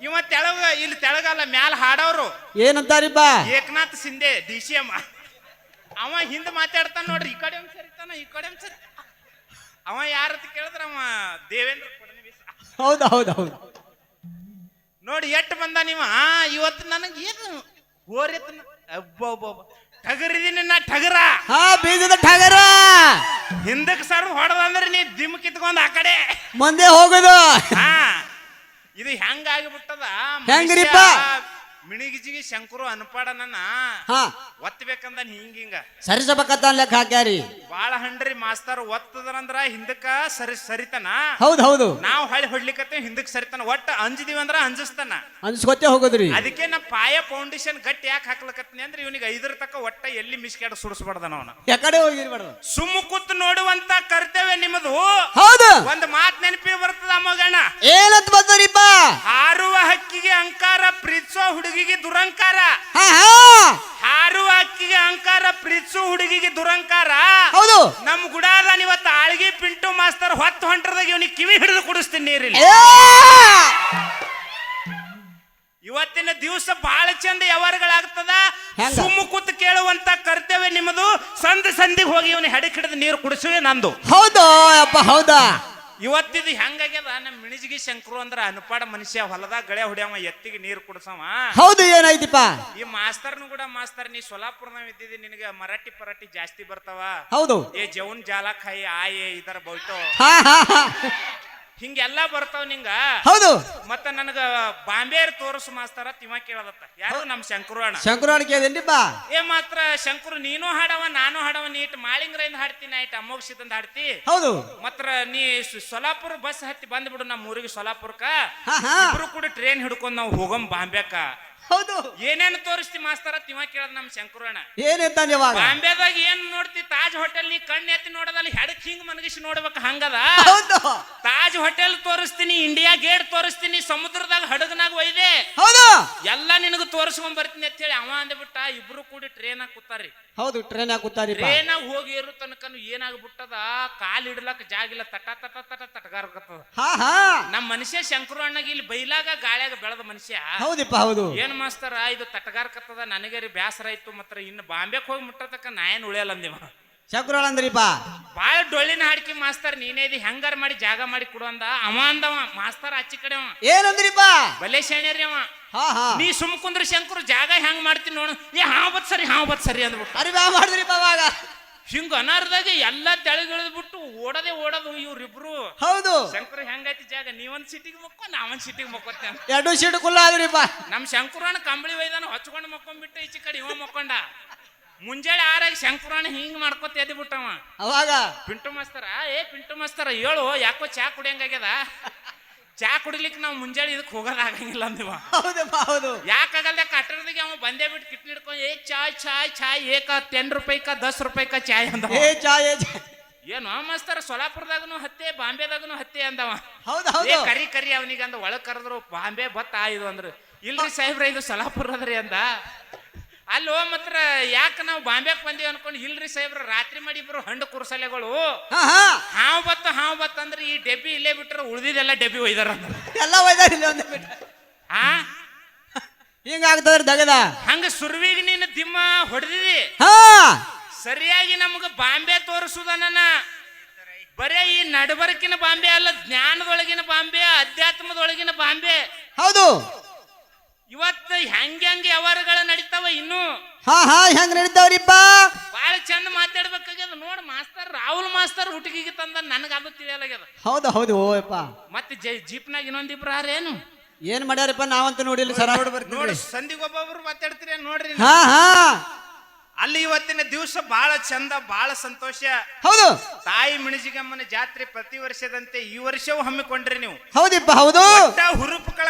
ಇವ ತೆಳಗ ಇಲ್ಲಿ ತೆಳಗಲ್ಲ ಮ್ಯಾಲ ಹಾಡವ್ರು. ಏನಂತಾರಿಪ್ಪ? Eknath Shinde D C M ಅವ ಹಿಂದ್ ಮಾತಾಡ್ತಾನ ನೋಡ್ರಿ ಈ ಕಡೆ ಒಂದ್ ಸರಿತಾನ ಈ ಕಡೆ ಒಂದ್ ಸರಿ ಅವ ಯಾರತ್ ಕೇಳಿದ್ರ ಅವ ದೇವೇಂದ್ರ ಫಡ್ನವೀಸ್. ಹೌದು ಹೌದು ಹೌದು. ನೋಡಿ ಎಟ್ಟು ಬಂದ ನೀವ ಆ, ಇವತ್ತು ನನಗೆ ಏನು ಹೋರಿತ ಅಬ್ಬ ಟಗರಿದೀನಿ ನಾ ಟಗರ. ಹಾ ಬೀಜದ ಠಗರ ಹಿಂದಕ್ಕೆ ಸರ್ ಹೊಡೆದಂದ್ರೆ ನೀ ದಿಮ್ ಕಿತ್ಕೊಂಡ್ ಆ ಕಡೆ. ಮುಂದೆ ಹೋಗುದು. ಹಾ. ಇದು ಹೆಂಗಾಗಿಬಿಟ್ಟದ ಹೆಂಗ್ರಿಪ್ಪ? ಮಿಣಿಗಿಜಿಗಿ ಶಂಕರು ಅನ್ಪಾಡನನ್ನ ಹಾ. ಒತ್ತಬೇಕಂದ ಹಿಂಗ ಹಿಂಗ. ಸರಿಸಬೇಕಂತ ಲೆಕ್ಕ ಹಾಕ್ಯಾರಿ. ಬಾಳ ಹಂಡ್ರಿ ಮಾಸ್ತರ್ ಒತ್ತದ್ರಂದ್ರ ಹಿಂದಕ್ಕ ಸರಿ ಸರಿತನ. ಹೌದ್ ಹೌದು. ನಾವ್ ಹಳ್ಳಿ ಹೊಡ್ಲಿಕತ್ತೇವ್ ಹಿಂದಕ್ ಸರಿತನ. ಒಟ್ಟ ಅಂಜಿದೀವಿ ಅಂದ್ರ ಅಂಜಿಸ್ತಾನ. ಅನ್ಸ್ಕೊತ್ತೆ ಹೋಗೋದ್ರಿ. ಅದಕ್ಕೆ ನಾ ಪಾಯ ಫೌಂಡೇಶನ್ ಗಟ್ಟಿ ಯಾಕೆ ಹಾಕ್ಲಕತ್ತೀನಿ ಅಂದ್ರೆ ಇವನಿಗೆ ಐದರ ತಕ್ಕ ಒಟ್ಟ ಎಲ್ಲಿ ಮಿಸ್ಕ್ಯಾಡ ಸುಡಿಸ್ಬಾರ್ದನ ಅವನ. ಯಾಕಡೆ ಹೋಗಿರ್ಬಾರ್ದು ಸುಮ್ಮ ಕೂತ್ ನೋಡುವಂತ ಕರ್ತವ್ಯ ನಿಮ್ಮದು ಹೌದು. ಒಂದ್ ಮಾತ್ ನೆನಪಿ ಬರ್ತದ ಮಗಣ ಏನತ್ ಬಂದರಿಪ್ಪ. ಹಾರುವ ಹಕ್ಕಿಗೆ ಅಂಕಾರ ಪ್ರೀತಿಸೋ ಹುಡುಗಿಗೆ ದುರಂಕಾರ. ಹಾರು ಅಕ್ಕಿಗೆ ಅಹಂಕಾರ ಪ್ರೀತಿಸೋ ಹುಡುಗಿಗೆ ದುರಂಕಾರ. ಹೌದು. ನಮ್ ಗುಡಾದ ಇವತ್ತು ಆಳ್ಗಿ ಪಿಂಟು ಮಾಸ್ತರ್ ಹೊತ್ತು ಹೊಂಟ್ರದಾಗ ಇವನಿಗೆ ಕಿವಿ ಹಿಡಿದು ಕುಡಿಸ್ತೀನಿ ನೀರಿಲ್ಲ. ಇವತ್ತಿನ ದಿವಸ ಬಹಳ ಚಂದ ವ್ಯವಹಾರಗಳಾಗ್ತದ. ಸುಮ್ಮ ಕೂತ್ ಕೇಳುವಂತ ಕರ್ತವ್ಯ ನಿಮ್ಮದು. ಸಂದ್ ಸಂದಿಗೆ ಹೋಗಿ ಇವನು ಹೆಡಕ್ ಹಿಡಿದು ನೀರು ಕುಡಿಸುವೆ ನಂದು. ಹೌದು ಅಪ್ಪ ಹೌದಾ? ಇವತ್ತಿದು ಹೆಂಗಾಗ್ಯದ? ನಮ್ಮ ಮಿಣಿಜಿಗಿ ಶಂಕರು ಅಂದ್ರ ಅನುಪಾಡ ಮನುಷ್ಯ ಹೊಲದಾಗ ಗಳೆ ಹೊಡ್ಯಾವ ಎತ್ತಿಗೆ ನೀರು ಕುಡಿಸವ. ಹೌದು ಏನಾಯ್ತಿಪ್ಪ ಈ ಮಾಸ್ತರ್ನು ಕೂಡ ಮಾಸ್ತರ್ ನೀ ಸೊಲಾಪುರ್ನಾಗ ಇದ್ದಿದ್ದಿ ನಿನಗೆ ಮರಾಠಿ ಪರಾಠಿ ಜಾಸ್ತಿ ಬರ್ತಾವ. ಹೌದು. ಏ ಜವನ್ ಜಾಲ ಖಾಯಿ ಆಯೆ ಇದರ ಬೌಟೋ ಹಾ ಹಾ ಹಾ. ಹಿಂಗೆಲ್ಲಾ ಬರ್ತಾವ ನಿಂಗ? ಹೌದು. ಮತ್ತ ನನಗ ಬಾಂಬೇರ್ ತೋರಿಸು ಮಾಸ್ತಾರ ತಿಮ್ಮ ಕೇಳದತ್ತ. ಯಾರು ನಮ್ ಶಂಕರು ಅಣ್ಣ ಶಂಕರಾಣ ಬಾ. ಏ ಮಾತ್ರ ಶಂಕರು ನೀನು ಹಾಡವ ನಾನು ಹಾಡವ ನೀಟ್ ಮಾಳಿಂಗ್ರೈಂದ ಹಾಡ್ತೀನಿ ಆಯ್ತು ಅಮೋಘಸಿದಂದ ಹಾಡ್ತಿ? ಹೌದು. ಮಾತ್ರ ನೀ ಸು- ಸೊಲಾಪುರ ಬಸ್ ಹತ್ತಿ ಬಂದ್ಬಿಡು ನಮ್ಮ ಊರಿಗೆ ಸೊಲಾಪುರಕ್ಕ. ಹಾ ಹಾ. ಇಬ್ರು ಕೂಡ ಟ್ರೈನ್ ಹಿಡ್ಕೊಂಡ್ ನಾವು ಹೋಗಂ ಬಾಂಬೆಕ ಹೌದು. ಏನೇನು ತೋರಿಸ್ತಿ ಮಾಸ್ತರ? ತಿವ ಕೇಳದ್ ನಮ್ ಶಂಕರಣ್ಣ. ಇವಾಗ? ಬಾಂಬೆದಾಗ ಏನ್ ನೋಡ್ತಿ? ತಾಜ್ ಹೋಟೆಲ್ ನೀ ಕಣ್ಣು ಎತ್ತಿ ನೋಡೋದಲ್ಲಿ ಹೆಡಕ್ ಹಿಂಗ್ ಮನಗಿಸಿ ನೋಡ್ಬೇಕು ಹಂಗದ? ಹೌದು. ತಾಜ್ ಹೋಟೆಲ್ ತೋರಿಸ್ತೀನಿ ಇಂಡಿಯಾ ಗೇಟ್ ತೋರಿಸ್ತೀನಿ ಸಮುದ್ರದಾಗ ಹಡಗನಾಗ ಒಯ್ದೆ. ಹೌದು. ಎಲ್ಲ ನಿನಗ ತೋರಿಸ್ಕೊಂಡ್ ಬರ್ತೀನಿ ಅಂತ ಹೇಳಿ ಅವ ಅಂದ್ಬಿಟ್ಟ ಇಬ್ರು ಕೂಡಿ ಟ್ರೈನ್ ಕೂತಾರಿ. ಹೌದು ಟ್ರೈನ್ ಕೂತಾರಿ ಟ್ರೈನ್ ಹೋಗಿ ಇರೋ ತನಕನು ಏನಾಗ್ಬಿಟ್ಟದ? ಕಾಲ್ ಇಡ್ಲಕ್ ಜಾಗಿಲ್ಲ ತಟ ತಟ ತಟ ತಟಗಾರ್ಕತ್ತದ ಹಾ ಹಾ. ನಮ್ಮ ಮನುಷ್ಯ ಶಂಕರು ಅಣ್ಣಗೆ ಇಲ್ಲಿ ಬೈಲಾಗ ಗಾಳ್ಯಾಗ ಬೆಳೆದ ಮನುಷ್ಯ. ಹೌದಿಪ್ಪ ಹೌದು. ಏನ್ ಮಾಸ್ತರ ಇದು ತಟಗಾರ್ಕತ್ತದ ನನಗೆ ರೀ ಬ್ಯಾಸರ ಆಯ್ತು ಮಾತ್ರ ಇನ್ನು ಬಾಂಬೆಕ್ ಹೋಗಿ ಮುಟ್ಟತಕ್ಕ ನಾ ಏನ್ ಉಳಿಯಲ್ಲ ಅಂದಿವ ಶಂಕರಾಳ ಅಂದ್ರಿಪ್ಪ ಬಾಳ ಡೊಳ್ಳಿನ ಹಾಡ್ಕಿ ಮಾಸ್ತರ್ ನೀನೇ ಇದು ಹೆಂಗಾರ ಮಾಡಿ ಜಾಗ ಮಾಡಿ ಕೊಡು ಅಂದ. ಅವ ಅಂದವ ಮಾಸ್ತರ್ ಅಚ್ಚಿ ಕಡೆ ಅವ. ಏನಂದ್ರಿಪ್ಪ ಬಲೆ ಶಾಣ್ಯರಿ ಅವ. ಹಾ ಹಾ. ನೀ ಸುಮ್ ಕುಂದ್ರ ಶಂಕರ್ ಜಾಗ ಹೆಂಗ್ ಮಾಡ್ತೀನಿ ನೋಡು. ಏ ಹಾವ್ ಬತ್ ಸರಿ ಹಾವ್ ಬತ್ ಸರಿ ಅಂದ್ಬಿಟ್ಟು. ಅರಿ ಬಾ ಮಾಡಿದ್ರಿಪ್ಪ ಅವಾಗ. ಹಿಂಗ ಅನಾರ್ದಾಗ ಎಲ್ಲಾ ತೆಳಗಿಳಿದ್ಬಿಟ್ಟು ಓಡದೆ ಓಡೋದು ಇವ್ರಿಬ್ರು. ಹೌದು. ಶಂಕರ್ ಹೆಂಗೈತಿ ಜಾಗ ನೀವೊಂದ್ ಸಿಟಿಗೆ ಮಕ್ಕೊ ನಾವೊಂದ್ ಸಿಟಿಗೆ ಮಕ್ಕೋತೇನೆ ಎರಡು ಸೀಟ್ ಕುಲ್ಲ ಬಾ ನಮ್ ಶಂಕರಣ್ಣ ಕಂಬಳಿ ವೈದಾನ ಹೊಚ್ಕೊಂಡು ಮಕ್ಕೊಂಡ್ಬಿಟ್ಟು ಈಚೆ ಕಡೆ ಇವ ಮಕ್ಕೊಂಡ. ಮುಂಜಾನೆ ಆರಾಗಿ ಶಂಕರಣ್ಣ ಹಿಂಗ್ ಮಾಡ್ಕೊತ ಎದ್ದು ಬಿಟ್ಟವ ಅವಾಗ? ಪಿಂಟು ಮಾಸ್ತರ ಏ ಪಿಂಟು ಮಾಸ್ತರ ಹೇಳು ಯಾಕೋ ಚಾ ಕುಡಿಯಂಗಾಗ್ಯದ ಚಾ ಕುಡಿಲಿಕ್ಕೆ ನಾವು ಮುಂಜಾನೆ ಇದಕ್ಕೆ ಹೋಗೋದಾಗಂಗಿಲ್ಲ ಅಂದಿವ. ಹೌದಪ್ಪ ಹೌದು. ಯಾಕಾಗಲ್ಲ ಕಟ್ಟಡದಾಗ ಅವ ಬಂದೇ ಬಿಟ್ಟು ಕಿಟ್ಲಿ ಹಿಡ್ಕೊಂಡು ಏ ಚಾಯ್ ಚಾಯ್ ಚಾಯ್ ಏಕ ಟೆನ್ ರೂಪಾಯಿ ಕಾ ದಸ್ ರೂಪಾಯಿ ಕಾ ಚಾಯ್ ಅಂದ ಏ ಚಾಯ್ ಏ ಚಾ ಏನು ಮಾಸ್ತರ ಸೊಲಾಪುರದಾಗನು ಹತ್ತೆ ಬಾಂಬೆದಾಗನು ಹತ್ತೆ ಅಂದವ. ಹೌದು ಏ ಹೌದು. ಕರಿ ಕರಿ ಅವನಿಗೆ ಅಂದ ಒಳಗ್ ಕರೆದ್ರು ಬಾಂಬೆ ಬತ್ತ ಇದು ಅಂದ್ರು. ಇಲ್ರಿ ಸಾಹೇಬ್ರ ಇದು ಸೊಲಾಪುರ ಅದ್ರಿ ಅಂದ. ಅಲ್ಲೋ ಮಾತ್ರ ಯಾಕೆ ನಾವು ಬಾಂಬೆಕ್ ಬಂದೀವಿ ಅನ್ಕೊಂಡು ಇಲ್ರಿ ಸಾಹೇಬ್ರ ರಾತ್ರಿ ಮಾಡಿ ಇಬ್ರು ಹಂಡು ಕುರ್ಸಲೆಗಳು. ಹಾ ಹಾ. ಹಾವು ಬತ್ತ ಹಾವು ಬತ್ತ ಅಂದ್ರೆ ಈ ಡೆಬ್ಬಿ ಇಲ್ಲೇ ಬಿಟ್ರೆ ಉಳ್ದಿದೆಲ್ಲ ಡೆಬ್ಬಿ ಒಯ್ದಾರ ಎಲ್ಲ ಒಯ್ದಾರ ಇಲ್ಲ ಒಂದೇ ಬಿಟ್ಟು ಆ? ಹಿಂಗಾಗ್ತದ್ರ ದಗದ. ಹಂಗ ಸುರ್ವಿಗೆ ನೀನು ದಿಮ್ಮ ಹೊಡೆದಿದಿ? ಹಾ. ಸರಿಯಾಗಿ ನಮ್ಗ ಬಾಂಬೆ ತೋರಿಸುದನ ಬರೇ ಈ ನಡಬರ್ಕಿನ ಬಾಂಬೆ ಅಲ್ಲ ಜ್ಞಾನದೊಳಗಿನ ಬಾಂಬೆ ಅಧ್ಯಾತ್ಮದೊಳಗಿನ ಬಾಂಬೆ. ಹೌದು. ಇವತ್ತು ಹೆಂಗ ಹೆಂಗ್ ವ್ಯವಹಾರಗಳ ನಡೀತಾವ ಇನ್ನು. ಹಾ ಹಾ ಹೆಂಗ್ ನಡೀತಾವ್ರಿಪ್ಪ? ಬಾಳ ಚಂದ ಮಾತಾಡ್ಬೇಕಾಗ್ಯದ. ನೋಡ್ ಮಾಸ್ತರ್ ರಾಹುಲ್ ಮಾಸ್ತರ್ ಹುಡುಗಿಗೆ ತಂದ ನನಗ ಅದು ತಿಳಿಯಲಾಗ್ಯದ. ಹೌದು ಹೌದು ಓಯಪ್ಪ. ಮತ್ತೆ ಜೈ- ಜೀಪ್ನಾಗ ಇನ್ನೊಂದಿಬ್ರು ಯಾರೇನು ಏನ್? ಮಾಡ್ಯಾರಪ್ಪ ನಾವಂತ ನೋಡಿಲ್ಲ ಸರ. ನೋಡಿ ಸಂದಿಗೊಬ್ಬೊಬ್ರು ಮಾತಾಡ್ತೀರಿ ನೋಡ್ರಿ ಹಾ ಹಾ. ಅಲ್ಲಿ ಇವತ್ತಿನ ದಿವಸ ಬಹಳ ಚಂದ ಬಹಳ ಸಂತೋಷ. ಹೌದು. ತಾಯಿ ಮಿಣಜಿಗಮ್ಮನ ಜಾತ್ರೆ ಪ್ರತಿ ವರ್ಷದಂತೆ ಈ ವರ್ಷವೂ ಹಮ್ಮಿಕೊಂಡ್ರಿ ನೀವು. ಹೌದಿಪ್ಪ ಹೌದು.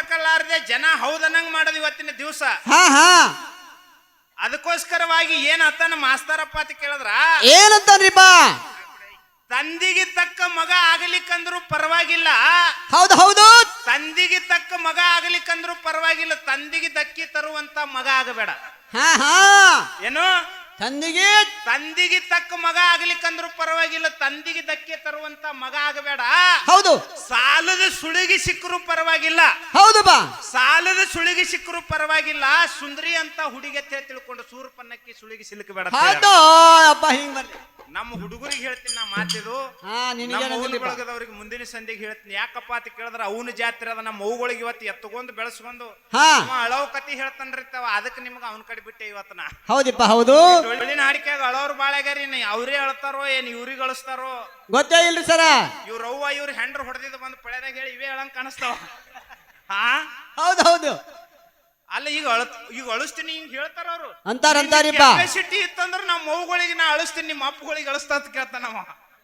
ಕಳ್ಕಲಾರ್ದೆ ಜನ ಹೌದನಂಗ್ ಮಾಡೋದು ಇವತ್ತಿನ ದಿವಸ. ಹಾ ಹಾ. ಅದಕ್ಕೋಸ್ಕರವಾಗಿ ಏನ್ ಅತ್ತನ ಮಾಸ್ತರಪ್ಪ ಅಂತ ಕೇಳಿದ್ರ? ಏನಂತಾನ್ರಿಪ್ಪ ತಂದಿಗೆ ತಕ್ಕ ಮಗ ಆಗಲಿಕ್ಕಂದ್ರು ಪರವಾಗಿಲ್ಲ. ಹೌದು ಹೌದು. ತಂದಿಗೆ ತಕ್ಕ ಮಗ ಆಗಲಿಕ್ಕಂದ್ರು ಪರವಾಗಿಲ್ಲ. ತಂದಿಗೆ ದಕ್ಕಿ ತರುವಂತ ಮಗ ಆಗಬೇಡ. ಹಾ ಹಾ. ಏನು? ತಂದಿಗೆ ತಂದಿಗೆ ತಕ್ಕ ಮಗ ಆಗ್ಲಿಕ್ಕಂದ್ರೂ ಪರವಾಗಿಲ್ಲ ತಂದಿಗೆ ಧಕ್ಕೆ ತರುವಂತ ಮಗ ಆಗಬೇಡ. ಹೌದು. ಸಾಲದ ಸುಳಿಗೆ ಸಿಕ್ಕರು ಪರವಾಗಿಲ್ಲ. ಹೌದು ಬಾ. ಸಾಲದ ಸುಳಿಗೆ ಸಿಕ್ಕರು ಪರವಾಗಿಲ್ಲ. ಸುಂದರಿ ಅಂತ ಹುಡುಗಿ ತಿಳ್ಕೊಂಡು ಸೂರ್ಪನ್ನಕ್ಕೆ ಸುಳಿಗೆ ಸಿಲುಕಬೇಡ ಅಪ್ಪ ಹಿಂಗ್ ಬರ್ಲಿ ನಮ್ಮ ಹುಡುಗರಿಗೆ ಹೇಳ್ತೀನಿ ನಾ ಮಾತಿದು. ಹಾ ನಿನಗೆ? ಬಳಗದವ್ರಿಗೆ ಮುಂದಿನ ಸಂಧಿಗೆ ಹೇಳ್ತೀನಿ. ಯಾಕಪ್ಪ ಅಂತ ಕೇಳಿದ್ರೆ ಅವನ ಜಾತ್ರೆ ಅದ ನಮ್ಮ ಅವ್ಗಳಿಗೆ ಇವತ್ತು ಎತ್ತಗೊಂಡು ಬೆಳೆಸ್ಕೊಂಡು ಅಳವ್ ಕತಿ ಹೇಳ್ತಾನ್ರಿ ತಾವ. ಅದಕ್ಕೆ ನಿಮ್ಗೆ ಅವನ ಕಡೆ ಬಿಟ್ಟೆ ಇವತ್ತು ನಾ. ಹೌದಿಪ್ಪ ಹೌದು. ಒಳ್ಳಿನ ಹಾಡಿಕೆಯಾಗ ಅಳವ್ರು ಬಾಳೆಗಾರಿ ಅವ್ರೇ ಅಳ್ತಾರೋ ಏನ್ ಇವ್ರಿಗೆ ಅಳಿಸ್ತಾರೋ? ಗೊತ್ತೇ ಇಲ್ರಿ ಸರ. ಇವ್ರ ಅವ್ವ ಇವ್ರ ಹೆಂಡ್ರು ಹೊಡೆದಿದ್ದು ಬಂದು ಪಳೆದಾಗ ಹೇಳಿ ಇವೇ ಹೇಳಂಗ್ ಕಾಣಿಸ್ತಾವ. ಹಾ? ಹೌದು ಹೌದು. ಅಲ್ಲ ಈಗ ಅಳ ಈಗ ಅಳಿಸ್ತೀನಿ ಹಿಂಗ್ ಹೇಳ್ತಾರ ಅವರು. ಅಂತಾರ ಅಂತಾರಿಪ್ಪ ಕೆಪಾಸಿಟಿ ಇತ್ತಂದ್ರ ನಮ್ಮ ಮೌಗಳಿಗೆ ನಾ ಅಳಿಸ್ತೀನಿ ನಿಮ್ಮ ಅಪ್ಪಗಳಿಗೆ ಅಳಿಸ್ತಾ ಅಂತ ಕೇಳ್ತಾನ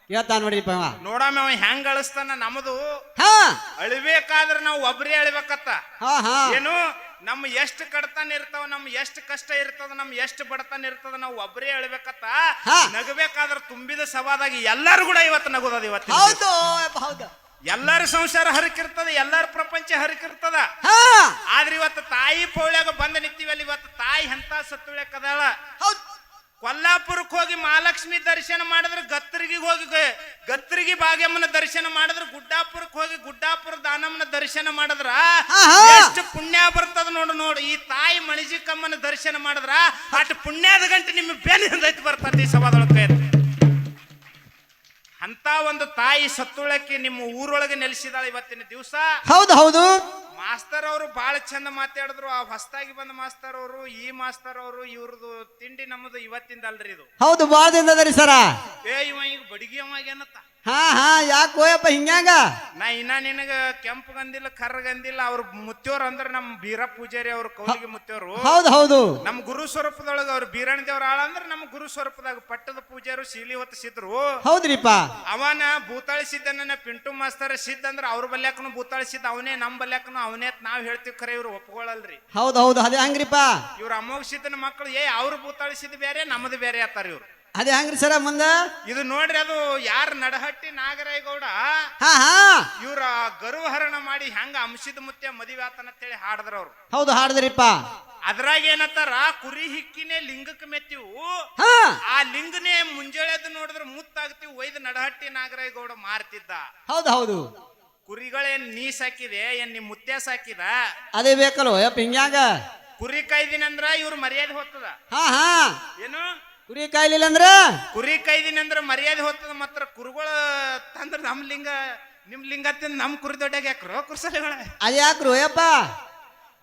ಹೇಳ್ತಾನ ನೋಡಿಪ್ಪ ಅವ. ನೋಡಾಮ ಅವ ಹೆಂಗ್ ಅಳಿಸ್ತಾನ ನಮ್ಮದು ಹಾ. ಅಳಿಬೇಕಾದ್ರ ನಾವು ಒಬ್ರೇ ಅಳಿಬೇಕತ್ತ. ಹಾ ಹಾ. ಏನು? ನಮ್ಮ ಎಷ್ಟು ಕಡತನ ಇರ್ತಾವ ನಮ್ಮ ಎಷ್ಟು ಕಷ್ಟ ಇರ್ತದ ನಮ್ ಎಷ್ಟು ಬಡತನ ಇರ್ತದ ನಾವು ಒಬ್ರೇ ಅಳ್ಬೇಕತ್ತ. ಹಾ. ನಗಬೇಕಾದ್ರ ತುಂಬಿದ ಸವಾದಾಗಿ ಎಲ್ಲಾರು ಕೂಡ ಇವತ್ತು ನಗೋದದ ಇವತ್ತು ಹೌದು ಅಪ್ಪ ಹೌದು. ಎಲ್ಲಾರ ಸಂಸಾರ ಹರಕಿರ್ತದ ಎಲ್ಲರ ಪ್ರಪಂಚ ಹರಕಿರ್ತದ. ಆದ್ರೆ ಇವತ್ತು ತಾಯಿ ಪೌಳ್ಯಾಗ ಬಂದ ನಿಂತೀವಲ್ಲ ಇವತ್ತು ತಾಯಿ ಎಂತ ಸತ್ತುಳ್ಯಾಕದಾಳ ಹೌದು. ಕೊಲ್ಲಾಪುರಕ್ಕೆ ಹೋಗಿ ಮಹಾಲಕ್ಷ್ಮಿ ದರ್ಶನ ಮಾಡಿದ್ರೆ ಗತ್ತರಿಗೆ ಹೋಗಿ ಗತ್ತರಿಗೆ ಭಾಗ್ಯಮ್ಮನ ದರ್ಶನ ಮಾಡಿದ್ರೆ ಗುಡ್ಡಾಪುರಕ್ಕೆ ಹೋಗಿ ಗುಡ್ಡಾಪುರ ದಾನಮ್ಮನ ದರ್ಶನ ಮಾಡಿದ್ರ. ಎಷ್ಟು ಪುಣ್ಯ ಬರ್ತದ ನೋಡು ನೋಡು. ಈ ತಾಯಿ ಮಣಿಜಿಕಮ್ಮನ ದರ್ಶನ ಮಾಡಿದ್ರ ಅಷ್ಟು ಪುಣ್ಯದ ಗಂಟೆ ನಿಮ್ಮ ಬೆಲೆ ಹಿಂದೈತಿ ಬರ್ತದೆ ಈ ಸಭಾದೊಳಗೆ ಅಂತ ಒಂದು ತಾಯಿ ಸತ್ತುಳಕ್ಕೆ ನಿಮ್ಮ ಊರೊಳಗೆ ನೆಲೆಸಿದಾಳೆ ಇವತ್ತಿನ ದಿವಸ. ಹೌದು ಹೌದು. ಮಾಸ್ತರ್ ಅವರು ಬಹಳ ಚಂದ ಮಾತಾಡಿದ್ರು. ಆ ಹೊಸದಾಗಿ ಬಂದ ಮಾಸ್ತರ್ ಅವರು ಈ ಮಾಸ್ತರ್ ಅವರು ಇವ್ರದ್ದು ತಿಂಡಿ ನಮ್ಮದು ಇವತ್ತಿಂದ ಅಲ್ರಿ ಇದು. ಹೌದು ಬಾಳ ದಿನ ಅದರಿ ಸರ. ಏ ಇವ ಈಗ ಬಡಿಗೆ ಏನತ್ತ? ಹಾ ಹಾ ಯಾಕೆ ಹೋಯಪ್ಪ ಹಿಂಗ್ಯಾಂಗ? ನಾ ಇನ್ನ ನಿನಗ ಕೆಂಪು ಗಂದಿಲ್ಲ ಕರ್ಗಂದಿಲ್ಲ ಅವ್ರ ಮುತ್ಯೋರ್ ಅಂದ್ರ ನಮ್ ಬೀರ ಪೂಜಾರಿ ಅವ್ರ ಕೌಲಿಗೆ ಮುತ್ಯೋರು ಹೌದು ಹೌದು. ನಮ್ ಗುರು ಸ್ವರೂಪದೊಳಗ ಅವ್ರ ಬೀರಣ ದೇವ್ರ ಆಳ ಅಂದ್ರೆ ನಮ್ಮ ಗುರು ಸ್ವರೂಪದಾಗ ಪಟ್ಟದ ಪೂಜಾರು ಶೀಲಿ ಹೊತ್ತಿಸಿದ್ರು ಹೌದ್ರಿಪ್ಪ. ಅವನ ಭೂತಾಳಿ ಸಿದ್ಧನ ಪಿಂಟು ಮಾಸ್ತರ ಸಿದ್ಧ ಅಂದ್ರೆ ಅವ್ರ ಬಲ್ಯಾಕನು ಭೂತಾಳಿ ಸಿದ್ಧ ಅವನೇ ನಮ್ ಬಲ್ಯಾಕನು ಅವನೇ ನಾವ್ ಹೇಳ್ತೀವಿ ಖರೆ ಇವ್ರು ಒಪ್ಕೊಳ್ಳಲ್ರಿ ಹೌದ್ ಹೌದು ಅದೇ ಹಂಗ್ರಿಪ್ಪ. ಇವ್ರ ಅಮೋಘ ಸಿದ್ದನ ಮಕ್ಕಳು ಏ ಅವ್ರು ಭೂತಾಳಿ ಸಿದ್ಧ ಬೇರೆ ನಮ್ಮದು ಬೇರೆ ಆತಾರ ಇವ್ರು. ಅದೇ ಹಂಗ್ರಿ ಸರ ಮುಂದ? ಇದು ನೋಡ್ರಿ ಅದು ಯಾರ ನಡಹಟ್ಟಿ ನಾಗರಾಯಗೌಡ? ಹಾ ಹಾ. ಇವ್ರ ಗರುಹರಣ ಮಾಡಿ ಹೆಂಗ ಅಂಶದ ಮುತ್ತೆ ಮದಿವೆ ಆತನ ಅಂತೇಳಿ ಹಾಡದ್ರ ಅವ್ರು. ಹೌದು ಹಾಡಿದ್ರಿಪ್ಪ. ಅದ್ರಾಗ ಏನತ್ತಾರ ಕುರಿ ಹಿಕ್ಕಿನೇ ಲಿಂಗಕ್ಕೆ ಮೆತ್ತಿವು. ಹಾ. ಆ ಲಿಂಗನೇ ಮುಂಜಾಳೆದ್ದು ನೋಡಿದ್ರೆ ಮುತ್ತಾಗ್ತಿವಿ ಒಯ್ದು ನಡಹಟ್ಟಿ ನಾಗರಾಯಗೌಡ ಮಾರ್ತಿದ್ದ. ಹೌದು ಹೌದು. ಕುರಿಗಳೇನ್ ನೀ ಸಾಕಿದೆ ಏನ್ ನಿಮ್ ಮುತ್ಯ ಸಾಕಿದ ಅದೇ ಬೇಕಲ್ವ ಯಪ್ಪ ಹಿಂಗ್ಯಾಗ? ಕುರಿ ಕಾಯ್ದಿನಂದ್ರ ಇವ್ರ ಮರ್ಯಾದೆ ಹೋಗ್ತದ ಹಾ ಹಾ. ಏನು? ಕುರಿ ಕಾಯ್ಲಿಲ್ಲ ಅಂದ್ರ ಕುರಿ ಕಾಯ್ದಿನಂದ್ರ ಮರ್ಯಾದೆ ಹೋಗ್ತದ ಮಾತ್ರ ಕುರುಗಳ ತಂದ್ರ ನಮ್ ಲಿಂಗ ನಿಮ್ ಲಿಂಗ ತಿಂದ್ ನಮ್ ಕುರಿ ದೊಡ್ಡಾಗ ಯಾಕ್ರೋ ಕುರ್ಸಲೆಗಳ. ಅದ್ ಯಾಕ್ರು ಯಪ್ಪ?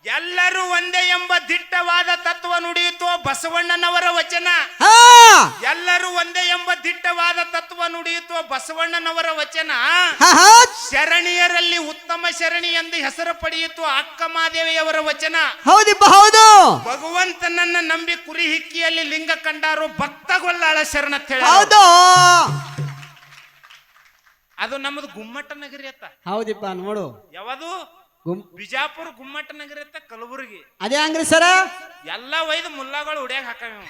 ಎಲ್ಲರೂ ಒಂದೇ ಎಂಬ ದಿಟ್ಟವಾದ ತತ್ವ ನುಡಿಯಿತು ಬಸವಣ್ಣನವರ ವಚನ. ಎಲ್ಲರೂ ಒಂದೇ ಎಂಬ ದಿಟ್ಟವಾದ ತತ್ವ ನುಡಿಯಿತು ಬಸವಣ್ಣನವರ ವಚನ. ಶರಣಿಯರಲ್ಲಿ ಉತ್ತಮ ಶರಣಿ ಎಂದು ಹೆಸರು ಪಡೆಯಿತು ಅಕ್ಕಮಾದೇವಿಯವರ ವಚನ. ಹೌದಿಪ್ಪ ಹೌದು. ಭಗವಂತನನ್ನ ನಂಬಿ ಕುರಿ ಹಿಕ್ಕಿಯಲ್ಲಿ ಲಿಂಗ ಕಂಡಾರು ಭಕ್ತಗೊಲ್ಲಾಳ ಶರಣ ಹೌದು. ಅದು ನಮ್ಮದು ಗುಮ್ಮಟ ನಗರಿ ಅತ್ತ. ಹೌದಿಪ್ಪ ನೋಡು. ಯಾವುದು? ಬಿಜಾಪುರ ಗುಮ್ಮಟ ನಗರ ಇತ್ತ ಕಲಬುರಗಿ. ಅದೇ ಹಂಗ್ರಿ ಸರ? ಎಲ್ಲಾ ಒಯ್ದು ಮುಲ್ಲಾಗಳು ಉಡ್ಯಾಗ ಹಾಕವ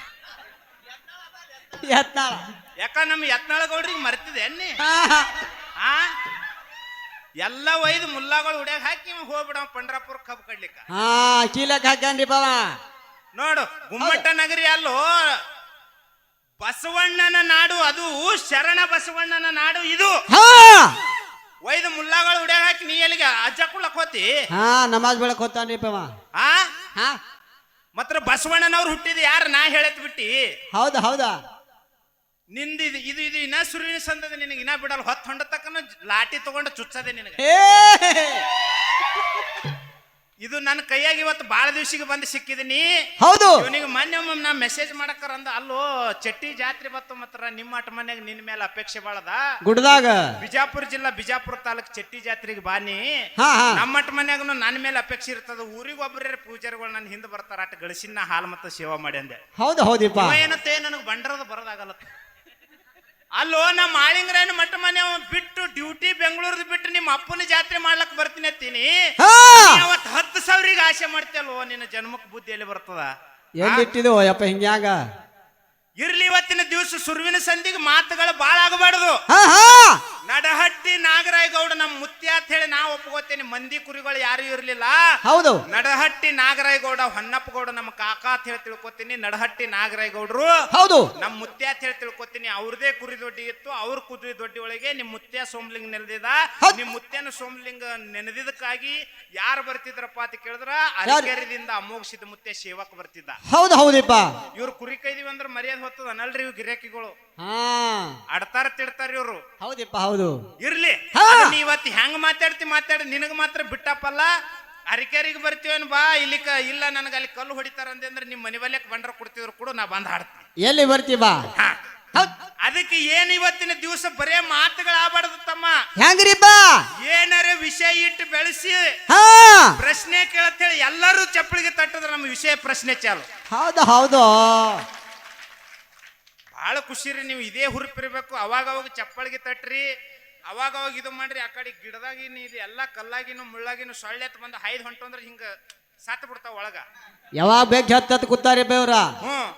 ಯತ್ನಾಳ. ಯಾಕ ನಮ್ಮ ಯತ್ನಾಳ ಗೌಡ್ರಿಗೆ ಮರ್ತಿದೆ ಅನ್ನಿ? ಆ? ಎಲ್ಲ ಒಯ್ದು ಮುಲ್ಲಾಗಳು ಉಡ್ಯಾಗ ಹಾಕಿ ಹೋಗ್ಬಿಡ ಪಂಡ್ರಾಪುರ ಕಬ್ಬು ಕಡ್ಲಿಕ್ಕ. ಹಾ ಕೀಲಕ್ ಹಾಕ್ಯಾನ್ರಿಪ್ಪ ಬಾ ನೋಡು ಗುಮ್ಮಟ ನಗರಿ ಅಲ್ಲೋ ಬಸವಣ್ಣನ ನಾಡು ಅದು ಶರಣ ಬಸವಣ್ಣನ ನಾಡು ಇದು. ಹಾ. ಒಯ್ದು ಮುಲ್ಲಾಗಳು ಉಡ್ಯಾಗ ಹಾಕಿ ನೀ ಎಲ್ಲಿಗೆ ಅಜ್ಜ ಕುಳ್ಳಕ್ ಹೋತಿ? ಹಾ ನಮಾಜ್ ಬೆಳಕ್ ಹೋತಾನ್ರಿ ಪವ. ಆ? ಹಾ. ಮಾತ್ರ ಬಸವಣ್ಣನವ್ರು ಹುಟ್ಟಿದ ಯಾರು ನಾ ಹೇಳತ್ ಬಿಟ್ಟಿ? ಹೌದಾ ಹೌದಾ. ನಿಂದ ಇದು ಇದು ಇದು ಇನ್ನ ಸುರುವಿನ ಸಂದದ ನಿನಗೆ ಇನ್ನ ಬಿಡಲ್ಲ. ಹೊತ್ತು ಹೊಂಡ ತಕ್ಕನ ಲಾಟಿ ತಗೊಂಡು ಚುಚ್ಚದೆ ನಿನಗೆ. ಇದು ನನ್ನ ಕೈಯಾಗಿ ಇವತ್ತು ಬಾಳ ದಿವ್ಸಿಗೆ ಬಂದು ಸಿಕ್ಕಿದೀನಿ. ಹೌದು. ನಿಮಗೆ ಮೊನ್ನೆ ಒಮ್ಮೆ ನಾ ಮೆಸೇಜ್ ಮಾಡಕ್ಕರ ಅಂದ ಅಲ್ಲೋ ಚಟ್ಟಿ ಜಾತ್ರೆ ಬತ್ತು ಮಾತ್ರ ನಿಮ್ಮ ಅಟ ಮನೆಗೆ ನಿನ್ನ ಮೇಲೆ ಅಪೇಕ್ಷೆ ಬಾಳದ ಗುಡ್ದಾಗ. ಬಿಜಾಪುರ ಜಿಲ್ಲಾ ಬಿಜಾಪುರ ತಾಲೂಕ್ ಚಟ್ಟಿ ಜಾತ್ರೆಗೆ ಬಾನಿ. ಅಟ ಮನ್ಯಾಗನು ನನ್ನ ಮೇಲೆ ಅಪೇಕ್ಷೆ ಇರ್ತದ. ಊರಿಗೆ ಒಬ್ಬರೇ ಪೂಜಾರಿಗಳು ನನ್ನ ಹಿಂದೆ ಬರ್ತಾರ ಅಟ್ ಗಳಿಸಿನ ಹಾಲು ಮತ್ತು ಸೇವಾ ಮಾಡಿ ಅಂದೆ. ಹೌದು ಹೌದಪ್ಪ. ಏನತ್ತೆ ನನಗೆ ಬಂಡರದ ಬರೋದಾಗಲ್ಲ ಅಲ್ಲೋ ನಮ್ಮ ಆಳಿಂಗ್ರೇನ ಮಠ ಮನೆ ಬಿಟ್ಟು ಡ್ಯೂಟಿ ಬೆಂಗಳೂರ್ದು ಬಿಟ್ಟು ನಿಮ್ಮ ಅಪ್ಪನ ಜಾತ್ರೆ ಮಾಡ್ಲಕ್ ಬರ್ತೀನಿ ಅತ್ತೀನಿ ಅವತ್ ಹತ್ತು ಸಾವಿರಿಗೆ ಆಸೆ ಮಾಡ್ತೇಲ್ವೋ ನಿನ್ನ ಜನ್ಮಕ್ ಬುದ್ಧಿ ಎಲ್ಲಿ ಬರ್ತದ? ಎಲ್ಲಿಟ್ಟಿದೋ ಯಪ್ಪ ಹಿಂಗ್ಯಾಗ? ಇರ್ಲಿ ಇವತ್ತಿನ ದಿವಸ ಸುರುವಿನ ಸಂಧಿಗೆ ಮಾತುಗಳು ಬಾಳ ಆಗಬಾರ್ದು. ನಡಹಟ್ಟಿ ನಾಗರಾಯಗೌಡ ನಮ್ಮ ಮುತ್ಯ ಅಂತ ಹೇಳಿ ನಾ ಒಪ್ಕೋತೇನೆ. ಮಂದಿ ಕುರಿಗಳು ಯಾರು ಇರ್ಲಿಲ್ಲ. ಹೌದು. ನಡಹಟ್ಟಿ ನಾಗರಾಯಗೌಡ ಹೊನ್ನಪ್ಪಗೌಡ ನಮ್ಮ ಕಾಕ ಅಂತ ಹೇಳಿ ತಿಳ್ಕೊತೀನಿ. ನಡಹಟ್ಟಿ ನಾಗರಾಯಗೌಡರು ಹೌದು. ನಮ್ಮ ಮುತ್ಯ ಅಂತ ಹೇಳಿ ತಿಳ್ಕೊತೀನಿ. ಅವ್ರದೇ ಕುರಿ ದೊಡ್ಡಿ ಇತ್ತು. ಅವ್ರ ಕುದುರೆ ದೊಡ್ಡಿ ಒಳಗೆ ನಿಮ್ ಮುತ್ಯ ಸೋಮಲಿಂಗ ನೆನೆದಿದ. ನಿಮ್ಮ ನಿಮ್ ಮುತ್ಯನ ಸೋಮಲಿಂಗ ನೆನೆದಿದ್ದಕ್ಕಾಗಿ ಯಾರು ಬರ್ತಿದ್ರಪ್ಪ ಅಂತ ಕೇಳಿದ್ರ ಅರಿಕೆರೆದಿಂದ ಅಮೋಘಸಿದ ಮುತ್ಯ ಸೇವಕ ಬರ್ತಿದ್ದ. ಹೌದು ಹೌದಪ್ಪ ಇವ್ರು ಕುರಿ ಕೈದಿವಿ ಅಂದ್ರೆ ಮರ್ಯಾದೆ ಹೊತ್ತದ ಅನಲ್ರಿ ಇವ್ ಗಿರಾಕಿಗಳು ಹಾ. ಆಡ್ತಾರ ತಿಡ್ತಾರ ಇವ್ರು. ಹೌದಿಪ್ಪ ಹೌದು. ಇರ್ಲಿ. ಹಾ. ನೀ ಇವತ್ತು ಹೆಂಗ್ ಮಾತಾಡ್ತಿ ಮಾತಾಡಿ ನಿನಗ ಮಾತ್ರ ಬಿಟ್ಟಪ್ಪಲ್ಲ? ಅರಿಕೆರಿಗೆ ಬರ್ತೀವನ್ ಬಾ ಇಲ್ಲಿ ಇಲ್ಲ ನನಗೆ ಅಲ್ಲಿ ಕಲ್ಲು ಹೊಡಿತಾರ ಅಂತಂದ್ರೆ ಅಂದ್ರೆ ನಿಮ್ ಮನೆ ಬಲ್ಯಕ್ ಬಂಡ್ರ ಕೊಡ್ತಿದ್ರು ಕೂಡ ನಾ ಬಂದ್ ಹಾಡ್ತೀನಿ. ಎಲ್ಲಿ ಬರ್ತಿ ಬಾ. ಹಾ. ಹೌದ್. ಅದಕ್ಕೆ ಏನ್ ಇವತ್ತಿನ ದಿವಸ ಬರೇ ಮಾತುಗಳಾಗಬಾರ್ದು ತಮ್ಮ. ಹೆಂಗ್ರಿಪ್ಪ ಏನಾರ ವಿಷಯ ಇಟ್ಟು ಬೆಳೆಸಿ. ಹಾ. ಪ್ರಶ್ನೆ ಕೇಳತ್ತೇಳಿ ಎಲ್ಲರೂ ಚಪ್ಪಳಿಗೆ ತಟ್ಟಿದ್ರೆ ನಮ್ಮ ವಿಷಯ ಪ್ರಶ್ನೆ ಚಾಲು. ಹೌದು ಹೌದು. ಬಹಳ ಖುಷಿ ರೀ ನೀವು ಇದೇ ಹುರುಪಿರ್ಬೇಕು. ಅವಾಗ ಅವಾಗ ಚಪ್ಪಳಿಗೆ ತಟ್ರಿ ಅವಾಗ ಅವಾಗ ಇದು ಮಾಡ್ರಿ. ಆ ಕಡೆ ಗಿಡದಾಗಿನ ಇದು ಎಲ್ಲ ಕಲ್ಲಾಗಿನು ಮುಳ್ಳಾಗಿನು ಸೊಳ್ಳೆ ಎತ್ ಬಂದು ಹೈದ್ ಹೊಂಟು ಅಂದ್ರೆ ಹಿಂಗ ಸತ್ ಬಿಡ್ತಾವ ಒಳಗ. ಯಾವಾಗ ಬೇಕು ಹತ್ತತ್ ಕೂತಾರಿಪ್ಪ ಇವ್ರ ಹ್ಮ್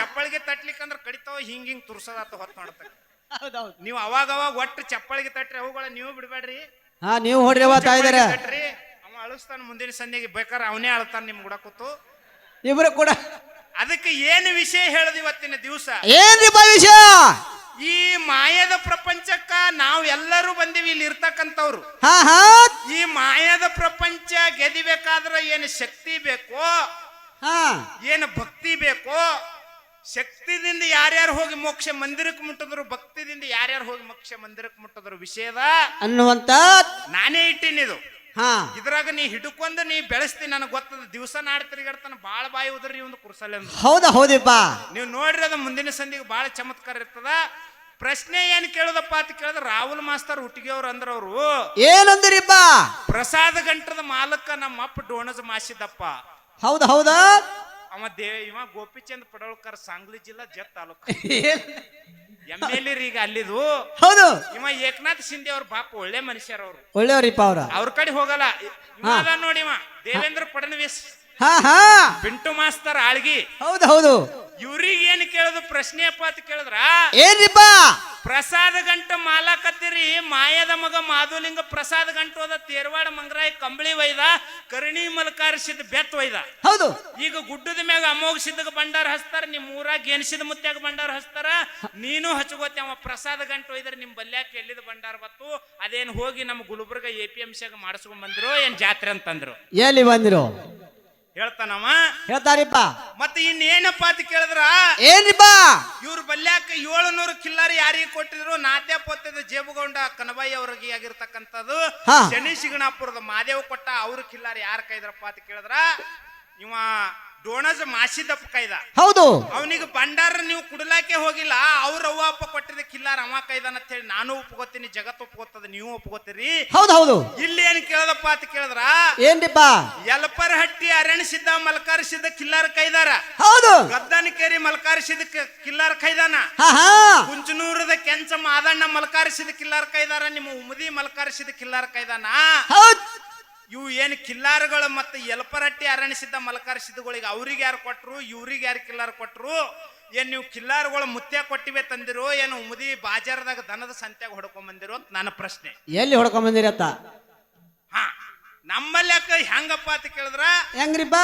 ಚಪ್ಪಳಿಗೆ ತಟ್ಲಿಕ್ಕಂದ್ರ ಕಡಿತಾವ ಹಿಂಗ ಹಿಂಗ್ ತುರ್ಸದಾತ ಹೊತ್ತು ನೋಡ್ತ ಹೌದೌದು. ನೀವು ಅವಾಗ ಅವಾಗ ಒಟ್ಟು ಚಪ್ಪಳಿಗೆ ತಟ್ರಿ ಅವುಗಳ ನೀವು ಬಿಡ್ಬೇಡ್ರಿ. ಹಾ ನೀವು ಹೊಡ್ರಿ ತಟ್ರಿ. ಅವ ಅಳಿಸ್ತಾನ ಮುಂದಿನ ಸಂಧಿಗೆ ಬೇಕಾರ ಅವನೇ ಅಳ್ತಾನ ನಿಮ್ ಕೂಡ ಕೂತು. ಇಬ್ರು ಕೂಡ ಅದಕ್ಕೆ ಏನು ವಿಷಯ ಹೇಳದ್ ಇವತ್ತಿನ ದಿವಸ? ಏನ್ರಿ ಭವಿಷ್ಯ ಈ ಮಾಯದ ಪ್ರಪಂಚಕ್ಕ ನಾವೆಲ್ಲರೂ ಬಂದಿವಿ ಇಲ್ಲಿ ಇರ್ತಕ್ಕಂಥವ್ರು. ಹಾ ಹಾ. ಈ ಮಾಯದ ಪ್ರಪಂಚ ಗೆದಿಬೇಕಾದ್ರೆ ಏನು ಶಕ್ತಿ ಬೇಕೋ? ಹಾ. ಏನು ಭಕ್ತಿ ಬೇಕೋ? ಶಕ್ತಿದಿಂದ ಯಾರ್ಯಾರು ಹೋಗಿ ಮೋಕ್ಷ ಮಂದಿರಕ್ಕೆ ಮುಟ್ಟಿದ್ರು ಭಕ್ತಿದಿಂದ ಯಾರ್ಯಾರು ಹೋಗಿ ಮೋಕ್ಷ ಮಂದಿರಕ್ಕೆ ಮುಟ್ಟಿದ್ರು ವಿಷಯದ? ಅನ್ನುವಂತ ನಾನೇ ಇಟ್ಟಿನಿದು. ಹಾ. ಇದ್ರಾಗ ನೀ ಹಿಡ್ಕೊಂಡು ನೀ ಬೆಳೆಸ್ತಿ ನನಗೆ ಗೊತ್ತದ. ದಿವಸ ನಾಡ್ ತಿರುಗಾಡ್ತಾನ ಬಾಳ ಬಾಯಿ ಉದ್ರಿ ಒಂದು ಕುರ್ಸಲ್ಲ ಹೌದ ಹೌದಾ ಹೌದಿಪ್ಪ? ನೀವು ನೋಡ್ರಿ ಅದ ಮುಂದಿನ ಸಂದಿಗೆ ಬಾಳ ಚಮತ್ಕಾರ ಇರ್ತದ. ಪ್ರಶ್ನೆ ಏನ್ ಕೇಳೋದಪ್ಪ ಅಂತ ಕೇಳಿದ್ರೆ ರಾಹುಲ್ ಮಾಸ್ತರ್ ಹುಟ್ಟಿಗೆಯವ್ರು ಅಂದ್ರ ಅವರು ಏನಂದಿರಿಪ್ಪ? ಪ್ರಸಾದ ಗಂಟದ ಮಾಲಕ ನಮ್ಮ ಅಪ್ಪ ಡೋಣಜ್ ಮಾಸಿದಪ್ಪ. ಹೌದಾ ಹೌದಾ? ಅವ ದೇ ಇವ ಗೋಪಿಚಂದ್ ಪಡೋಳ್ಕರ್ ಸಾಂಗ್ಲಿ ಜಿಲ್ಲಾ ಜತ್ ತಾಲೂಕು. ಎಂ ಎಲ್ ಈಗ ಅಲ್ಲಿದು. ಹೌದು. ಇವ ಏಕನಾಥ್ ಶಿಂದೆ ಅವ್ರ ಪಾಪ ಒಳ್ಳೆ ಮನುಷ್ಯರ ಅವ್ರು ಒಳ್ಳೆಯವ್ರಿಪ್ಪ ಅವ್ರ. ಅವ್ರ ಕಡೆ ಹೋಗಲ್ಲ. ಇವ. ಅದಾನ್ ನೋಡಿ ಇವ. ದೇವೇಂದ್ರ ಫಡ್ನವೀಸ್. ಹಾ ಹಾ. ಪಿಂಟು ಮಾಸ್ತರ್ ಆಳ್ಗಿ. ಹೌದು ಹೌದು. ಇವ್ರಿಗೆ ಏನ್ ಕೇಳೋದು? ಪ್ರಶ್ನೆ ಅಪ್ಪ ಅಂತ ಕೇಳಿದ್ರ? ಏನ್ರಿಪ್ಪ? ಪ್ರಸಾದ ಗಂಟ ಮಾಲಾಕತ್ತಿರಿ. ಮಾಯದ ಮಗ ಮಾಧುಲಿಂಗ ಪ್ರಸಾದ ಗಂಟು ಹೋದ ತೇರ್ವಾಡ ಮಂಗರಾಯ ಕಂಬಳಿ ಒಯ್ದ ಕರ್ಣಿ ಮಲ್ಕಾರಿಸಿದ ಬೆತ್ ಒಯ್ದ. ಹೌದು. ಈಗ ಗುಡ್ಡದ ಮ್ಯಾಗ ಅಮೋಘ ಸಿದ್ಧಗ ಭಂಡಾರ ಹಚ್ತಾರ ನಿಮ್ ಊರಾಗ ಗೆಣಸಿದ ಮುತ್ಯಾಗ ಭಂಡಾರ ಹಚ್ತಾರ. ನೀನು ಹಚ್ಕೋತಿ ಅವ ಪ್ರಸಾದ ಗಂಟು ಒಯ್ದ್ರ ನಿಮ್ ಬಲ್ಯಾಕ ಎಲ್ಲಿದ ಭಂಡಾರ ಬತ್ತು? ಅದೇನ್ ಹೋಗಿ ನಮ್ಮ ಗುಲ್ಬರ್ಗ ಎ ಪಿ ಎಂ ಸಿಯಾಗ ಮಾಡಿಸ್ಕೊಂಡ್ ಬಂದ್ರು ಏನ್ ಜಾತ್ರೆ ಅಂತಂದ್ರು. ಎಲ್ಲಿ ಬಂದಿರು? ಹೇಳ್ತಾನವ? ಹೇಳ್ತಾರಿಪ್ಪ. ಮತ್ತೆ ಇನ್ನೇನಪ್ಪ ಅಂತ ಕೇಳಿದ್ರ? ಏನಿಪ್ಪ ಇವ್ರ ಬಲ್ಯಾಕ ಏಳುನೂರು ಕಿಲ್ಲಾರಿ ಯಾರಿಗೆ ಕೊಟ್ಟಿದ್ರು? ನಾಟ್ಯ ಪೊತ್ತದ ಜೇಬುಗೊಂಡ ಕನಬಾಯಿ ಅವ್ರಿಗೆ ಆಗಿರ್ತಕ್ಕಂಥದ್ದು. ಶನಿ ಶಿಗಣಾಪುರದ ಮಾದೇವ್ ಕೊಟ್ಟ ಅವ್ರ ಕಿಲ್ಲಾರಿ ಯಾರ ಕೈದ್ರಪ್ಪ ಅಂತ ಕೇಳಿದ್ರ? ಇವ ಡೋಣಜ ಮಾಸಿದಪ್ಪ ಕೈದ. ಹೌದು. ಅವನಿಗೆ ಭಂಡಾರ ನೀವು ಕುಡಲಾಕೆ ಹೋಗಿಲ್ಲ. ಅವ್ರ ಅವ್ವ ಅಪ್ಪ ಕೊಟ್ಟಿದ್ದ ಕಿಲ್ಲಾರ ಅವ ಕೈದಾನ ಅಂತ ಹೇಳಿ ನಾನು ಒಪ್ಕೋತೀನಿ ಜಗತ್ ಒಪ್ಕೋತದ ನೀವು ಒಪ್ಕೋತೀರಿ. ಹೌದು ಹೌದು. ಇಲ್ಲಿ ಏನ್ ಕೇಳದಪ್ಪ ಅಂತ ಕೇಳಿದ್ರ? ಏನ್ರಿಪ್ಪ? ಯಲಪರ ಹಟ್ಟಿ ಅರಣಿಸಿದ್ದ ಮಲ್ಕಾರಿಸಿದ್ದ ಕಿಲ್ಲಾರ ಕೈದಾರ. ಹೌದು. ಗದ್ದನಕೇರಿ ಮಲ್ಕಾರಿಸಿದ ಕ- ಕಿಲ್ಲಾರ ಕೈದಾನ? ಕುಂಚನೂರದ ಕೆಂಚ ಮಾದಣ್ಣ ಮಲ್ಕಾರಿಸಿದ ಕಿಲ್ಲಾರ ಕೈದಾರ ನಿಮ್ಮ ಉಮದಿ ಮಲ್ಕಾರಿಸಿದ ಕಿಲ್ಲಾರ ಕೈದಾನ? ಹೌದ್. ಇವು ಏನು ಕಿಲ್ಲಾರಗಳು ಮತ್ತೆ ಯಲಪರಟ್ಟಿ ಅರಣಿಸಿದ್ದ ಸಿದ್ಧಗಳಿಗೆ ಅವ್ರಿಗೆ ಯಾರು ಕೊಟ್ಟರು ಇವ್ರಿಗೆ ಯಾರು ಕಿಲ್ಲಾರ್ ಕೊಟ್ಟರು ಏನು ನೀವು ಕಿಲ್ಲಾರ್ಗಳು ಮುತ್ಯ ಕೊಟ್ಟಿವೆ ತಂದಿರೋ ಏನು ಮುದಿ ಬಾಜಾರದಾಗ ದನದ ಸಂತ್ಯಾಗ ಹೊಡ್ಕೊಂಡ್ಬಂದಿರು ಅಂತ ನನ್ನ ಪ್ರಶ್ನೆ. ಎಲ್ಲಿ ಹೊಡ್ಕೊಂಡ್ ಬಂದಿರತ್ತ ಹಾ ನಮ್ಮಲ್ಲಿ ಯಾಕೆ ಹೆಂಗಪ್ಪ ಅಂತ ಕೇಳಿದ್ರ? ಹೆಂಗ್ರಿಪ್ಪ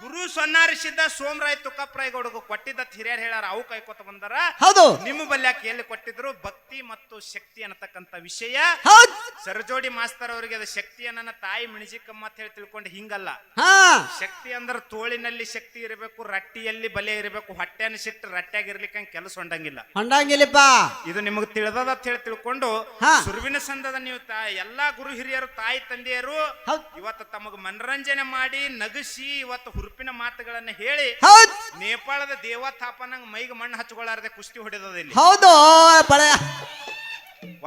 ಗುರು ಸೊನ್ನಾರಿಸಿದ್ದ ಸೋಮರಾಯ್ ತುಕ್ಕಪ್ರಾಯ್ ಗೌಡಗ ಕೊಟ್ಟಿದ್ದ ಹಿರಿಯರ್ ಹೇಳಾರ ಅವು ಕೈಕೋತ ಬಂದಾರ. ಹೌದು. ನಿಮ್ಮ ಬಲ್ಯಾಕ ಎಲ್ಲಿ ಕೊಟ್ಟಿದ್ರು? ಭಕ್ತಿ ಮತ್ತು ಶಕ್ತಿ ಅನ್ನತಕ್ಕಂತ ವಿಷಯ. ಸರಜೋಡಿ ಮಾಸ್ತರ್ ಅವರಿಗೆ ಅದು ಶಕ್ತಿ ಅನ್ನನ ತಾಯಿ ಮಿಣಿಜಿಕಮ್ಮ ಅಂತ ಹೇಳಿ ತಿಳ್ಕೊಂಡು ಹಿಂಗಲ್ಲ. ಶಕ್ತಿ ಅಂದ್ರೆ ತೋಳಿನಲ್ಲಿ ಶಕ್ತಿ ಇರಬೇಕು ರಟ್ಟಿಯಲ್ಲಿ ಬಲೆ ಇರಬೇಕು ಹೊಟ್ಟೆನ ಸಿಟ್ಟು ರಟ್ಟ್ಯಾಗಿರ್ಲಿಕ್ಕೆ ಕೆಲಸ ಹೊಂಡಂಗಿಲ್ಲ. ಹೊಂಡಂಗಿಲ್ಲಪ್ಪ. ಇದು ನಿಮಗೆ ತಿಳಿದದ ಅಂತ ಹೇಳಿ ತಿಳ್ಕೊಂಡು. ಸುರುವಿನ ಸಂದದ ನೀವು ಎಲ್ಲಾ ಗುರು ಹಿರಿಯರು ತಾಯಿ ತಂದೆಯರು ಹೌದ್ ಇವತ್ತು ತಮಗ ಮನರಂಜನೆ ಮಾಡಿ ನಗಸಿ ಇವತ್ತು ಹುರುಪಿನ ಮಾತುಗಳನ್ನ ಹೇಳಿ ಹೌದ್. ನೇಪಾಳದ ದೇವತಾಪನಂಗ್ ಮೈಗೆ ಮಣ್ಣು ಹಚ್ಕೊಳ್ಳಾರದೆ ಕುಸ್ತಿ ಹೊಡೆದದ ಇಲ್ಲಿ. ಹೌದು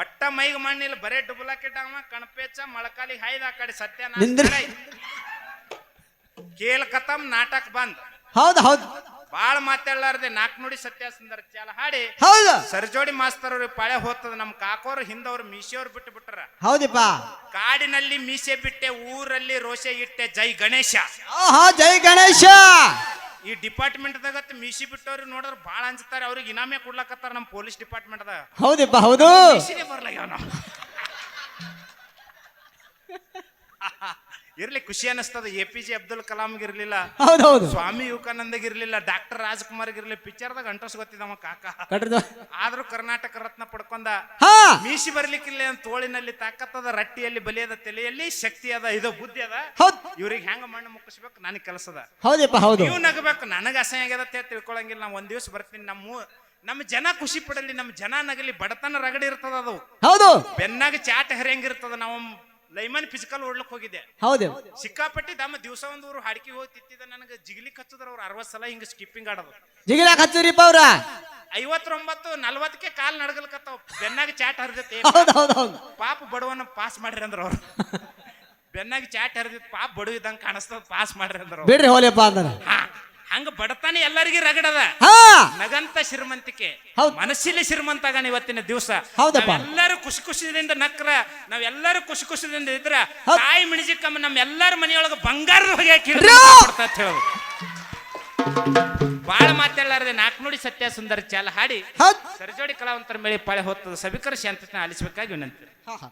ಒಟ್ಟ ಮೈಗೆ ಮಣ್ಣಿಲ್ಲ ಬರೇ ಡುಬಲಾಕೆ ಡಾಮ ಕಣಪೇಚ ಮಳಕಾಲಿ ಹಾಯ್ದ ಆ ಕಡೆ ಸತ್ಯ ನಿಂದ್ರಿ. ಕೇಲ್ ಕತಮ್ ನಾಟಕ ಬಂದ್. ಹೌದು ಹೌದು. ಬಾಳ ಮಾತಾಡ್ಲಾರ್ದೆ ನಾಲ್ಕು ನೋಡಿ ಸತ್ಯ ಸುಂದರ ಚಾಲ ಹಾಡಿ. ಹೌದು. ಸರ್ಜೋಡಿ ಮಾಸ್ತರ್ ಅವ್ರಿಗೆ ಪಾಳೆ ಹೋಗ್ತದ ನಮ್ ಕಾಕೋರು ಹಿಂದವ್ರು ಮೀಸೆಯವ್ರು ಬಿಟ್ಟು ಬಿಟ್ರ. ಹೌದಿಪ್ಪ. ಕಾಡಿನಲ್ಲಿ ಮೀಸೆ ಬಿಟ್ಟೆ ಊರಲ್ಲಿ ರೋಷೆ ಇಟ್ಟೆ ಜೈ ಗಣೇಶ. ಆಹಾ ಜೈ ಗಣೇಶ. ಈ ಡಿಪಾರ್ಟ್ಮೆಂಟ್ ದಾಗ ಮೀಸಿ ಬಿಟ್ಟವ್ರಿಗೆ ನೋಡಿದ್ರೆ ಬಾಳ ಅನ್ಸುತ್ತಾರೆ ಅವ್ರಿಗೆ ಇನಾಮೆ ಕೊಡ್ಲಕತ್ತಾರ ನಮ್ಮ ಪೊಲೀಸ್ ಡಿಪಾರ್ಟ್ಮೆಂಟ್ ದಾಗ ಹೌದಿಪ್ಪ ಹೌದು. ಮೀಸಿನೇ ಬರ್ಲಾಗ್ಯಾವ ನಾವು ಇರ್ಲಿ ಖುಷಿ ಅನಿಸ್ತದ ಎ ಪಿ ಜೆ ಅಬ್ದುಲ್ ಕಲಾಂಗೆ ಇರ್ಲಿಲ್ಲ. ಸ್ವಾಮಿ ವಿವೇಕಾನಂದಗೆ ಇರ್ಲಿಲ್ಲ. ಡಾಕ್ಟರ್ ರಾಜ್ಕುಮಾರ್ ಇರ್ಲಿಲ್ಲ. ಪಿಕ್ಚರ್ದಾಗ ಅಂಟಸ್ ಗೊತ್ತಿದ್ದ ಕಾಕ. ಆದ್ರೂ ಕರ್ನಾಟಕ ರತ್ನ ಪಡ್ಕೊಂಡ. ಮೀಸಿ ಬರ್ಲಿಕ್ಕಿಲ್ಲ ಅಂತ ತೋಳಿನಲ್ಲಿ ತಾಕತ್ತದ ರಟ್ಟಿಯಲ್ಲಿ ಬಲಿಯದ ತಲೆಯಲ್ಲಿ ಶಕ್ತಿ ಅದ ಇದು ಬುದ್ಧಿ ಅದ. ಇವ್ರಿಗೆ ಹೆಂಗ ಮಣ್ಣು ಮುಕ್ಕಿಸ್ಬೇಕು? ನನಗೆ ಕೆಲಸದ ಹೌದಿಪ್ಪ ಹೌದು. ನೀವು ನಗಬೇಕು. ನನಗೆ ಅಸಹ್ಯ ಆಗ್ಯದ ತಿಳ್ಕೊಳಂಗಿಲ್ಲ. ನಾ ಒಂದ್ ದಿವಸ ಬರ್ತೀನಿ. ನಮ್ಮ ನಮ್ಮ ಜನ ಖುಷಿ ಪಡಲಿ. ನಮ್ಮ ಜನ ನಗಲಿ ಬಡತನ ರಗಡಿ ಇರ್ತದ ಅದು. ಹೌದು. ಬೆನ್ನಾಗ ಚಾಟ ಹರಿಯಂಗಿರ್ತದ ನಾವು ಲೈಮನ್ ಫಿಸಿಕಲ್ ಓಡ್ಲಕ್ ಹೋಗಿದ್ದೆ. ಹೌದು. ಸಿಕ್ಕಾಪಟ್ಟಿ ದಮ್ಮ ದಿವಸ ಒಂದು ಊರು ಹಾಡಿಕೆ ಹೋಗಿ ತಿತ್ತಿದ ನನಗೆ ಜಿಗಿಲಿ ಹಚ್ಚದ್ರ ಅವ್ರು ಅರವತ್ ಸಲ ಹಿಂಗ ಸ್ಕಿಪ್ಪಿಂಗ್ ಆಡೋದು. ಜಿಗಿಲಾಕ್ ಹಚ್ಚಿರಿಪ್ಪ ಅವ್ರ? ಐವತ್ತೊಂಬತ್ತು ನಲ್ವತ್ತಕ್ಕೆ ಕಾಲ್ ನಡಗಲ್ಕತ್ತಾವ. ಬೆನ್ನಾಗ ಚಾಟ್ ಹರಿದೈತೆ ಹೌದು ಹೌದು ಹೌದು. ಪಾಪ ಬಡವನ ಪಾಸ್ ಮಾಡ್ರಿ ಅಂದ್ರ ಅವ್ರು. ಬೆನ್ನಾಗ ಚಾಟ್ ಹರಿದಿತ್ತು ಪಾಪ ಬಡವ ಇದ್ದಂಗ ಕಾಣಿಸ್ತದ ಪಾಸ್ ಮಾಡ್ರಿ ಅಂದ್ರ ಅವ್ರು. ಬಿಡ್ರಿ ಹೋಲಿಯಪ್ಪ ಅಂದ್ರ. ಹಾ. ಹಂಗ ಬಡತನ ಎಲ್ಲರಿಗೂ ರಗಡದ. ಹಾ. ನಗಂತ ಶ್ರೀಮಂತಿಕೆ. ಹೌದ್. ಶ್ರೀಮಂತ ಗಣ ಇವತ್ತಿನ ದಿವಸ. ಹೌದಪ್ಪ. ಎಲ್ಲರೂ ಖುಷಿ ಖುಷಿದಿಂದ ನಕ್ರ ನಾವೆಲ್ಲರೂ ಖುಷಿ ಖುಷಿದಿಂದ ಇದ್ರ ಹೌದ್. ತಾಯಿ ಮಿಣಿಜಿಕ್ಕಮ್ಮ ನಮ್ಮ ಎಲ್ಲರ ಮನೆಯೊಳಗ ಬಂಗಾರದ ಹೊಗೆ ರೋ! ಹೇಳೋದು. ಬಾಳ ಮಾತಾಡಲಾರದೆ ನಾಕ್ ನುಡಿ ಸತ್ಯ ಸುಂದರ ಚಾಲ ಹಾಡಿ. ಹೌದ್. ಸರಿಜೋಡಿ ಕಲಾವಂತರ ಮೇಲೆ ಪಾಳೆ ಹೊತ್ತದ ಸಭಿಕರ ಶಾಂತತೆ ಆಲಿಸಬೇಕಾಗಿ ವಿನಂತಿ. ಹಾ ಹಾ.